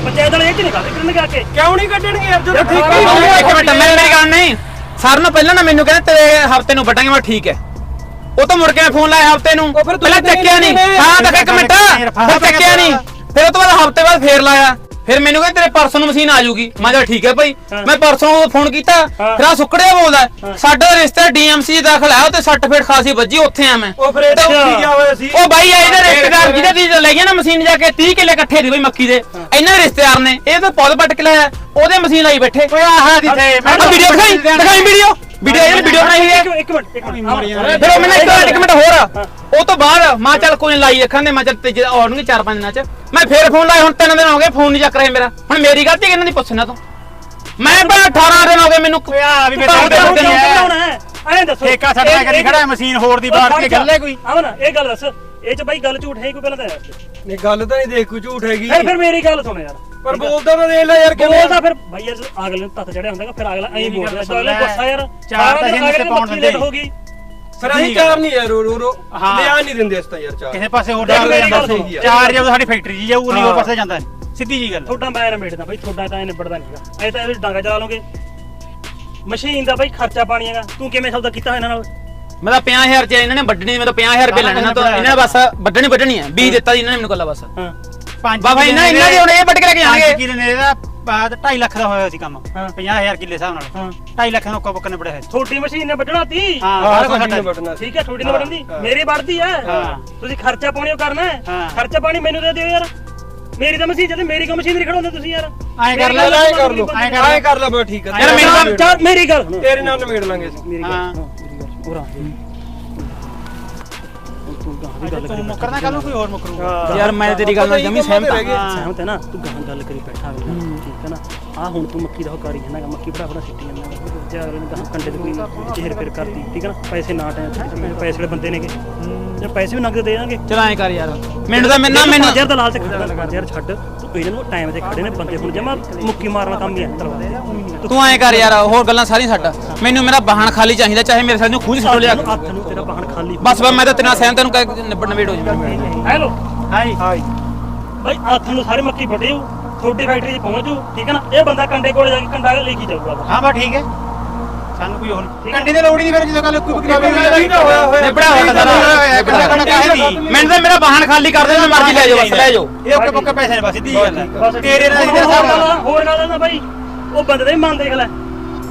ਪੰਚਾਇਤ ਵਾਲੇ ਇਹ ਚ ਨਹੀਂ ਗੱਲ ਕਰਨ ਕਰਕੇ ਕਿਉਂ ਨਹੀਂ ਕੱਢਣਗੇ? ਯਾਰ ਜਦੋਂ ਠੀਕ ਹੀ। ਇੱਕ ਮਿੰਟ ਮੈਂ ਮੇਰੀ ਗੱਲ ਨਹੀਂ। ਸਰ ਨੂੰ ਪਹਿਲਾਂ ਨਾ ਮੈਨੂੰ ਕਹਿੰਦੇ ਤੇਰੇ ਹਫ਼ਤੇ ਨੂੰ ਵੱਟਾਂਗੇ ਮੈਂ ਠੀਕ ਹੈ। ਉਹ ਤਾਂ ਮੁੜ ਕੇ ਮੈਂ ਫੋਨ ਲਾਇਆ ਹਫ਼ਤੇ ਨੂੰ। ਉਹ ਫਿਰ ਪਹਿਲਾਂ ਚੱਕਿਆ ਨਹੀਂ ਕਿਵੇਂ? ਹਾਂ ਤਾਂ ਇੱਕ ਮਿੰਟ। ਫੇਰ ਚੱਕਿਆ ਨਹੀਂ। ਫਿਰ ਉਹ ਤੋਂ ਬਾਅਦ ਹਫ਼ਤੇ ਬਾਅਦ ਫੇਰ ਲਾਇਆ। ਫਿਰ ਮੈਨੂੰ ਕਹਿੰਦੇ ਤੇਰੇ ਪਰਸੋਂ ਨੂੰ ਮਸ਼ੀਨ ਆ ਜਾਊਗੀ। ਮੈਂ ਕਿਹਾ ਠੀਕ ਹੈ ਭਾਈ। ਹਾਂ। ਮੈਂ ਪਰਸੋਂ ਫੋਨ ਕੀਤਾ। ਹਾਂ। ਫਿਰ ਆ ਸੁੱਕੜਿਆ ਬੋਲਦਾ ਸਾਡਾ ਰਿਸ਼ਤਾ ਡੀਐਮਸੀ ਦਾਖਲ ਆ ਉਹ ਤੇ ਸਰਟੀਫਿਕੇਟ ਖਾਸੀ ਵੱਜੀ ਉੱਥੇ ਆ ਮੈਂ। ਉਹ ਫਿਰ ਇਹ ਤਾਂ ਅੱਛਾ। ਉੱਥੇ ਗਿਆ ਹੋਇਆ ਸੀ। ਉਹ ਬਾਈ ਆਏ ਦੇ ਰਿਸ਼ਤੇਦਾਰ ਜਿਹਦੇ ਦੀ ਲੈ ਗਿਆ ਨਾ ਮਸ਼ੀਨ ਜਾ ਕੇ 30 ਕਿੱਲੇ ਇਕੱਠੇ ਦੀ ਬਈ ਮੱਕੀ ਦੇ। ਇਹਨਾਂ ਦੇ ਰਿਸ਼ਤੇਦਾਰ ਨੇ। ਇਹ ਤਾਂ ਪੌਦ ਪੱਟ ਕੇ ਉਹਦੇ ਮਸ਼ੀਨ ਲਾਈ ਬੈਠੇ। ਓਏ ਆਹ ਦੀ ਤੇ ਮੈਂ ਤਾਂ ਵੀਡੀਓ ਦਿਖਾਈ ਦਿਖਾਈ। ਵੀਡੀਓ ਵੀਡੀਓ ਇਹ ਵੀਡੀਓ ਬਣਾਈ ਹੈ। ਇੱਕ ਮਿੰਟ ਇੱਕ ਮਿੰਟ। ਫਿਰ ਉਹ ਮੈਨੂੰ ਇੱਕ ਮਿੰਟ ਇੱਕ ਮਿੰਟ ਹੋਰ। ਉਹ ਤੋਂ ਬਾਅਦ ਮਾਂ ਚੱਲ ਕੋਈ ਲਾਈ ਦੇ ਮੈਂ ਚੱਲ ਤੀਜੇ ਆਉਣਗੇ ਚਾਰ ਪੰਜ ਦਿਨਾਂ ਚ। ਮੈਂ ਫੇਰ ਫੋਨ ਲਾਇਆ ਹੁਣ ਤਿੰਨ ਦਿਨ ਹੋ ਗਏ ਫੋਨ ਨਹੀਂ ਚੱਕ ਰਿਹਾ ਮੇਰਾ। ਹੁਣ ਮੇਰੀ ਗਲਤੀ ਕਿਹਨਾਂ ਦੀ ਪੁੱਛਣਾ ਤੂੰ? ਮੈਂ ਬਾ 18 ਦਿਨ ਹੋ ਗਏ ਮੈਨੂੰ ਆ ਵੀ ਤਾਂ ਬੇਟਾ ਬਣਾਉਣਾ ਹੈ? ਐਂ ਦੱਸੋ। ਠੇਕਾ ਸਾਡਾ ਕਰੀ ਖੜਾ ਹੈ, ਮਸ਼ੀਨ ਹੋਰ ਦੀ ਬਾਹਰ ਕੇ ਗੱਲ ਹੈ ਕੋਈ ਆਵਨ ਇਹ ਗੱਲ ਦੱਸ। ਇਹ ਚ ਬਾਈ ਗੱਲ ਝੂਠ ਹੈ ਕੋਈ ਪਹਿਲਾਂ ਤਾਂ ਦੱਸ ਨਹੀਂ ਗੱਲ ਤਾਂ ਨਹੀਂ ਦੇਖ ਕੋਈ ਝੂਠ ਹੈਗੀ ਫਿਰ ਮੇਰੀ ਗੱਲ ਸੁਣ ਯਾਰ। ਪਰ ਬੋਲਦਾ ਤਾਂ ਦੇਖ ਲੈ ਯਾਰ ਕਿਵੇਂ ਬੋਲਦਾ ਫਿਰ। ਬਾਈ ਯਾਰ ਅਗਲੇ ਨੂੰ ਤੱਤ ਚੜਿਆ ਹੁੰਦਾ ਫਿਰ ਅਗਲਾ ਐਂ ਬੋਲਦਾ ਅਗਲੇ ਲੈ। ਗੁੱਸਾ ਯਾਰ ਚਾਰ ਤਾਂ ਇਹਨੂੰ ਤੇ ਪਾਉਣ ਦਿੰਦੇ। ਹੋ ਗਈ ਫਿਰ ਅਸੀਂ ਚਾਰ ਨਹੀਂ ਯਾਰ ਰੋ ਰੋ। ਲਿਆ ਨਹੀਂ ਦਿੰਦੇ ਇਸ ਤਾਂ ਯਾਰ ਚਾਰ। ਕਿਸੇ ਪਾਸੇ ਹੋਰ ਗੱਲ ਜਾਂਦਾ। ਚਾਰ ਜਦੋਂ ਸਾਡੀ ਫੈਕਟਰੀ 'ਚ ਜਾਊ ਨਹੀਂ ਉਹ ਪਾਸੇ ਜਾਂਦਾ। ਸਿੱਧੀ ਜੀ ਗੱਲ ਤੁਹਾਡਾ ਮੈਂ ਨਿਬੇੜਦਾ ਬਾਈ ਤੁਹਾਡਾ ਤਾਂ ਇਹ ਨਿਬੜਦਾ ਨਹੀਂਗਾ ਐ ਤਾਂ ਇਹ ਡਾਂਗਾ ਚਲਾ ਲੋਗੇ ਮਸ਼ੀਨ ਦਾ ਬਾਈ ਖਰਚਾ ਪਾਣੀ ਹੈਗਾ। ਤੂੰ ਕਿਵੇਂ ਸੌਦਾ ਕੀਤਾ ਇਹਨਾਂ ਨਾਲ? ਮੈਂ ਤਾਂ 50000 ਚ ਇਹਨਾਂ ਨੇ ਵੱਢਣੀ ਮੈਂ ਤਾਂ 50000 ਰੁਪਏ ਲੈਣੇ ਨਾ ਤਾਂ ਇਹਨਾਂ ਨੇ ਬਸ ਵੱਢਣੀ ਵੱਢਣੀ ਹੈ। ਬੀਜ ਦਿੱਤਾ ਜੀ ਇਹਨਾਂ ਨੇ ਮੈਨੂੰ ਕੱਲਾ ਬਸ। ਹਾਂ। ਪੰਜ ਬਾਬਾ ਇਹਨਾਂ ਇਹਨਾਂ ਦੇ ਹੁਣ ਇਹ ਕੇ ਲੈ ਕੇ ਜਾਣਗੇ। ਕਿੱਲੇ ਨੇ ਦਾ ਬਾਅਦ 2.5 ਲੱਖ ਦਾ ਹੋਇਆ ਸੀ ਕੰਮ। ਹਾਂ। 50000 ਕਿੱਲੇ ਹਿਸਾਬ ਨਾਲ। ਹਾਂ। 2.5 ਲੱਖ ਨੂੰ ਕੋਪ ਕਰਨੇ ਬੜੇ ਹੈ ਛੋਟੀ ਮਸ਼ੀਨ ਨੇ ਵੱਢਣਾ ਤੀ। ਹਾਂ ਸਾਰਾ ਕੁਝ ਸਾਡੀ ਨੇ ਵੱਢਣਾ ਠੀਕ ਹੈ ਛੋਟੀ ਨੇ ਵੱਢਣੀ। ਮੇਰੀ ਵੱਢਦੀ ਹੈ। ਹਾਂ। ਤੁਸੀਂ ਖਰਚਾ ਪਾਣੀ ਉਹ ਕਰਨਾ ਹੈ। ਹਾਂ। ਖਰਚਾ ਪਾਣੀ ਮੈਨੂੰ ਦੇ ਦਿਓ ਯਾਰ। ਮੇਰੀ ਤਾਂ ਮਸ਼ੀਨ ਚੱਲੇ ਮੇਰੀ ਕੋ ਮਸ਼ੀਨ ਨਹੀਂ ਖੜਾਉਂਦੇ ਤੁਸੀਂ ਯਾਰ? ਐਂ ਕਰ ਲੈ ਐਂ ਕਰ ਲੋ ਐਂ ਕਰ ਐਂ ਕਰ ਲੈ ਬਸ ਠੀਕ ਹੈ। ਯਾਰ ਤਾਂ- ਚਾਰ ਮੇਰੀ ਗੱਲ। ਤੇਰੇ ਨਾਲ ਨਿਬੇੜ ਲਾਂਗੇ ਅਸੀਂ। ਮੇਰੀ ਗੱਲ ਹਾਂ। ਸੁਣੋ, ਗਾਹਾਂ ਦੀ ਗੱਲ ਤੂੰ ਕਰੀ ਮੁੱਕਰਨਾ ਕੱਲ ਨੂੰ ਕੋਈ ਹੋਰ ਮੁੱਕਰੂਗਾ। ਯਾਰ ਮੈਂ ਤੇਰੀ ਗੱਲ ਨਾਲ ਜਮੀ ਸਹਿਮਤ ਹਾਂ ਬੈਠਾ। ਸਹਿਮਤ ਹੈ ਨਾ। ਤੂੰ ਗਾਹਾਂ ਗੱਲ ਕਰੀ ਬੈਠਾ ਹੋਇਆ ਠੀਕ ਹੈ ਨਾ। ਆ ਹੁਣ ਤੂੰ ਮੱਕੀ ਦਾ ਉਹ ਕਰੀ ਜਾਂਦਾ ਮੱਕੀ ਬੜਾ ਬੜਾ ਸਿੱਟੀ ਜਾਂਦਾ ਜੇ ਅਗਲੇ ਨੇ ਗਾਹਾਂ ਕੰਡੇ ਤੇ ਕੋਈ ਚਿਹਰ ਫਿਰ ਕਰਦੀ ਠੀਕ ਹੈ ਨਾ। ਪੈਸੇ ਨਾ ਟਾਈਮ ਪੈਸੇ ਵਾਲੇ ਬੰਦੇ ਨੇਗੇ। ਜੇ ਪੈਸੇ ਵੀ ਨਗਦ ਦੇ ਦਾਂਗੇ ਚਲ ਐਂ ਕਰ ਯਾਰ। ਮੈਨੂੰ ਤਾਂ ਮੈਨਾਂ ਮੈਨੂੰ। ਯਾਰ ਦਲਾਲ ਤੇ ਖੜਾ ਲਗਾ ਯਾਰ ਛੱਡ। ਤੂੰ ਇਹਨਾਂ ਨੂੰ ਟਾਈਮ ਤੇ ਖੜੇ ਨੇ ਬੰਦੇ ਹੁਣ। ਜਮਾ ਮੁੱਕੀ ਮਾਰਨ ਕੰਮ ਹੀ ਤੂੰ ਐਂ ਕਰ ਯਾਰ। ਹੋਰ ਗੱਲਾਂ ਸਾਰੀਆਂ ਛੱਡ। ਮੈਨੂੰ ਮੇਰਾ ਬਾਹਣ ਖਾਲੀ ਚਾਹੀਦਾ। ਚਾਹੇ ਮੇਰੇ ਸਾਹ ਨੂੰ ਖੂਜ ਸਿੱਟੋ ਲਿਆ। ਹੱਥ ਨੂੰ ਤੇਰਾ ਬਾਹਣ ਬਸ ਬਸ ਮੈਂ ਤਾਂ ਤੇਰੇ ਨਾਲ ਸਹਿਮਤ ਹਾਂ, ਤੈਨੂੰ ਕਹਿ ਨਿਬੜ ਨਵੇੜ ਹੋ ਜਾਵੇ ਹੈਲੋ। ਹਾਈ ਹਾਈ ਬਾਈ ਹੱਥ ਨੂੰ ਸਾਰੇ ਮੱਕੀ ਹੋ ਛੋਟੀ ਫੈਕਟਰੀ 'ਚ ਪਹੁੰਚ ਠੀਕ ਹੈ ਨਾ? ਇਹ ਬੰਦਾ ਕੰਡੇ ਕੋਲੇ ਜਾ ਕੇ ਕੰਡਾ ਲੈ ਕੇ ਜਾਊਗਾ ਹਾਂ ਬਾ ਠੀਕ ਹੈ। ਸਾਨੂੰ ਕੋਈ ਹੋਰ ਕੰਡੀ ਦੇ ਲੋੜ ਹੀ ਨਹੀਂ ਫਿਰ ਜਦੋਂ ਕੱਲ ਕੋਈ ਬੱਕਰੀ ਨਿਬੜਾ ਹੋਇਆ ਸਾਡਾ ਮੈਨੂੰ ਤਾਂ ਮੇਰਾ ਵਾਹਨ ਖਾਲੀ ਕਰ ਦੇ ਮੈਂ ਮਰਜ਼ੀ ਲੈ ਜਾਓ ਬਸ ਲੈ ਜਾਓ। ਇਹ ਓਕੇ ਪੱਕੇ ਪੈਸੇ ਨੇ ਬਸ ਸਿੱਧੀ ਗੱਲ ਹੈ। ਤੇਰੇ ਨਾਲ ਹੋਰ ਇਹਦਾ ਹਿਸਾਬ ਨਾਲ ਹੋਰ ਗੱਲ ਨਾ ਬਾਈ। ਉਹ ਬੰਦੇ ਦਾ ਹੀ ਮਨ ਦੇਖ ਲੈ।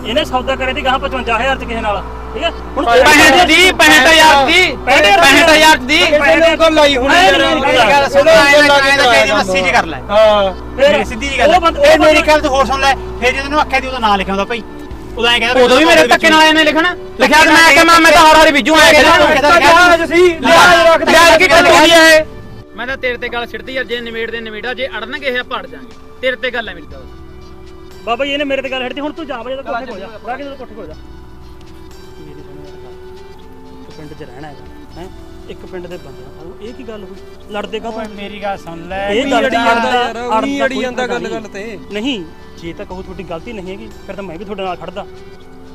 ਇਹਨੇ ਸੌਦਾ ਕਰੇ ਦੀ ਗਾਹ 55000 ਚ ਕਿਸੇ ਨਾਲ। ਠੀਕ ਹੈ? ਹੁਣ 65 ਦੀ 65000 ਦੀ। 65000 ਦੀ। ਪੈਸੇ ਕੋਲ ਲਾਈ ਹੋਣੀ ਐ ਗੱਲ ਸੁਣ ਐਂ ਤਾਂ ਐਂ ਤਾਂ ਮੱਸੀ ਜੀ ਕਰ ਲੈ। ਹਾਂ। ਸਿੱਧੀ ਜੀ ਗੱਲ ਇਹ ਮੇਰੀ ਗੱਲ ਤੂੰ ਹੋਰ ਸੁਣ ਲੈ। ਫਿਰ ਜਦੋਂ ਤੈਨੂੰ ਆਖਿਆ ਦੀ ਉਹਦਾ ਨਾਂ ਲਿਖਾਉਂਦਾ ਭਾਈ ਉਦੋਂ ਐਂ ਕਹਿੰਦਾ ਉਦੋਂ ਵੀ ਮੇਰੇ ਧੱਕੇ ਨਾਲ ਇਹਨੇ ਲਿਖਣਾ? ਲਿਖਿਆ ਤੇ ਮੈਂ ਆਖਿਆ ਮੈਂ ਤਾਂ ਹਰ ਹਰ ਬੀਜੂ ਆਇਆ ਜਹਾਜ਼ ਸੀ ਲਿਆ ਕੀ ਗੱਲ ਹੋਈ ਹੈ ਮੈਂ ਤਾਂ ਤੇਰੇ ਤੇ ਗੱਲ ਛਿੜਦੀ ਯਾਰ ਜੇ ਨਿਮੇੜ ਦੇ ਨਿਮੇੜਾ ਜੇ ਅੜਨਗੇ ਇਹ ਪੜ ਜਾਾਂਗੇ ਤੇਰੇ ਤੇ ਗੱਲ ਹੈ ਮੇਰੀ ਤਾਂ। ਬਾਬਾ ਜੀ ਇਹਨੇ ਮੇਰੇ ਤੇ ਗੱਲ ਹਟਦੀ ਹੁਣ ਤੂੰ ਜਾ ਬਜੇ ਕੋਠੇ ਕੋ ਜਾ। ਬੜਾ ਕੇ ਕੋਠੇ ਕੋ ਜਾ। ਪਿੰਡ 'ਚ ਰਹਿਣਾ ਹੈਗਾ ਹੈ? ਇੱਕ ਪਿੰਡ ਦੇ ਬੰਦੇ ਆ। ਉਹ ਇਹ ਕੀ ਗੱਲ ਹੋਈ? ਲੜਦੇ ਕਾ ਓਏ ਮੇਰੀ ਗੱਲ ਸੁਣ ਲੈ ਇਹ ਗੱਲ ਅੜੀ ਜਾਂਦਾ ਯਾਰ, ਉਹੀ ਅੜੀ ਜਾਂਦਾ ਗੱਲ-। ਗੱਲ ਤੇ। ਨਹੀਂ। ਜੇ ਤਾਂ ਕਹੋ ਤੁਹਾਡੀ ਗਲਤੀ ਨਹੀਂ ਹੈਗੀ ਫਿਰ ਤਾਂ ਮੈਂ ਵੀ ਤੁਹਾਡੇ ਨਾਲ ਖੜਦਾ।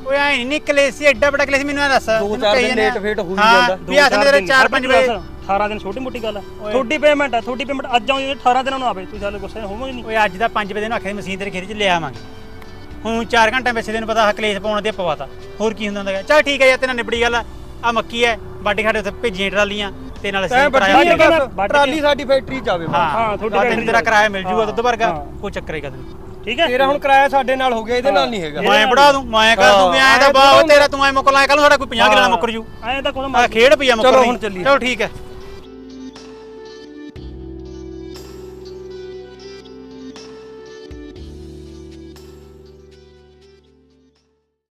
ਓਏ ਐ ਨਹੀਂ ਨਿਕਲੇ ਸੀ ਐਡਾ ਬੜਾ ਕਲੇਸ ਮੈਨੂੰ ਐਂ ਦੱਸ ਦੋ ਚਾਰ ਦਿਨ late ਫੇਟ ਹੋ ਹੀ ਹਾਂ, ਜਾਂਦਾ। ਵੀ ਹੱਥ ਮੇਰੇ 4-5 ਵਜੇ। 18 ਦਿਨ ਛੋਟੀ ਮੋਟੀ ਗੱਲ ਆ। ਤੁਹਾਡੀ ਪੇਮੈਂਟ ਆ ਤੁਹਾਡੀ ਪੇਮੈਂਟ ਅੱਜ ਆਉਂਦੀ 18 ਦਿਨਾਂ ਨੂੰ ਆਵੇ ਤੂੰ ਚੱਲ ਗੁੱਸੇ ਹੋਵੋਗੇ ਨਹੀਂ। ਓਏ ਅੱਜ ਦਾ 5 ਵਜੇ ਨੂੰ ਆਖਿਆ ਸੀ ਮਸ਼ੀਨ ਤੇਰੇ ਖੇਤ 'ਚ ਲੈ ਆਵਾਂਗੇ। ਹੁਣ 4 ਘੰਟੇ ਵਿੱਚ ਤੈਨੂੰ ਪਤਾ ਕਲੇਸ਼ ਪਾਉਣ ਦੇ ਪਵਾਤਾ। ਹੋਰ ਕੀ ਹੁੰਦਾ ਹੁੰਦਾ ਚਲ ਠੀਕ ਹੈ ਯਾਰ ਤੇਨਾਂ ਨਿਬੜੀ ਗੱਲ ਆ ਆਹ ਮੱਕੀ ਹੈ ਬਾਡੀ ਖਾਡੇ ਉੱਥੇ ਭੇਜੀਆਂ ਟਰਾਲੀਆਂ ਤੇ ਨਾਲ ਅਸੀਂ ਕਿਰਾਇਆ ਕੇ। ਟਰਾਲੀ ਸਾਡੀ ਫੈਕਟਰੀ ਚ ਆਵੇ ਬਸ। ਹਾਂ ਹਾਂ, ਤੁਹਾਡੀ ਤੈਨੂੰ ਤੇਰਾ ਕਿਰਾਇਆ ਮਿਲ ਜੂਗਾ ਦੁੱਧ ਵਰਗਾ। ਕੋਈ ਚੱਕਰ ਹੀ ਕਦੇ ਠੀਕ ਹੈ। ਤੇਰਾ ਹੁਣ ਕਿਰਾਇਆ ਸਾਡੇ ਨਾਲ ਹੋ ਗਿਆ ਇਹਦੇ ਨਾਲ ਨਹੀਂ ਹੈਗਾ। ਮੈਂ ਪੜਾ ਦੂੰ ਮੈਂ ਕਰ ਦੂੰ ਵੀ ਐਂ ਤਾਂ ਤੇਰਾ ਤੂੰ ਐ ਮੁੱਕ ਲਾਇਆ ਕੱਲ ਸਾਡਾ ਕੋਈ 50 ਕਿਲੋ ਦਾ ਮੁੱਕਰ ਜੂ। ਐਂ ਤਾਂ ਕੋਈ ਆ ਖੇਡ ਪਈਆ ਮੁੱਕਰ ਚਲੋ। ਹੁਣ ਚੱਲੀਏ। ਚਲੋ ਠੀਕ ਹੈ।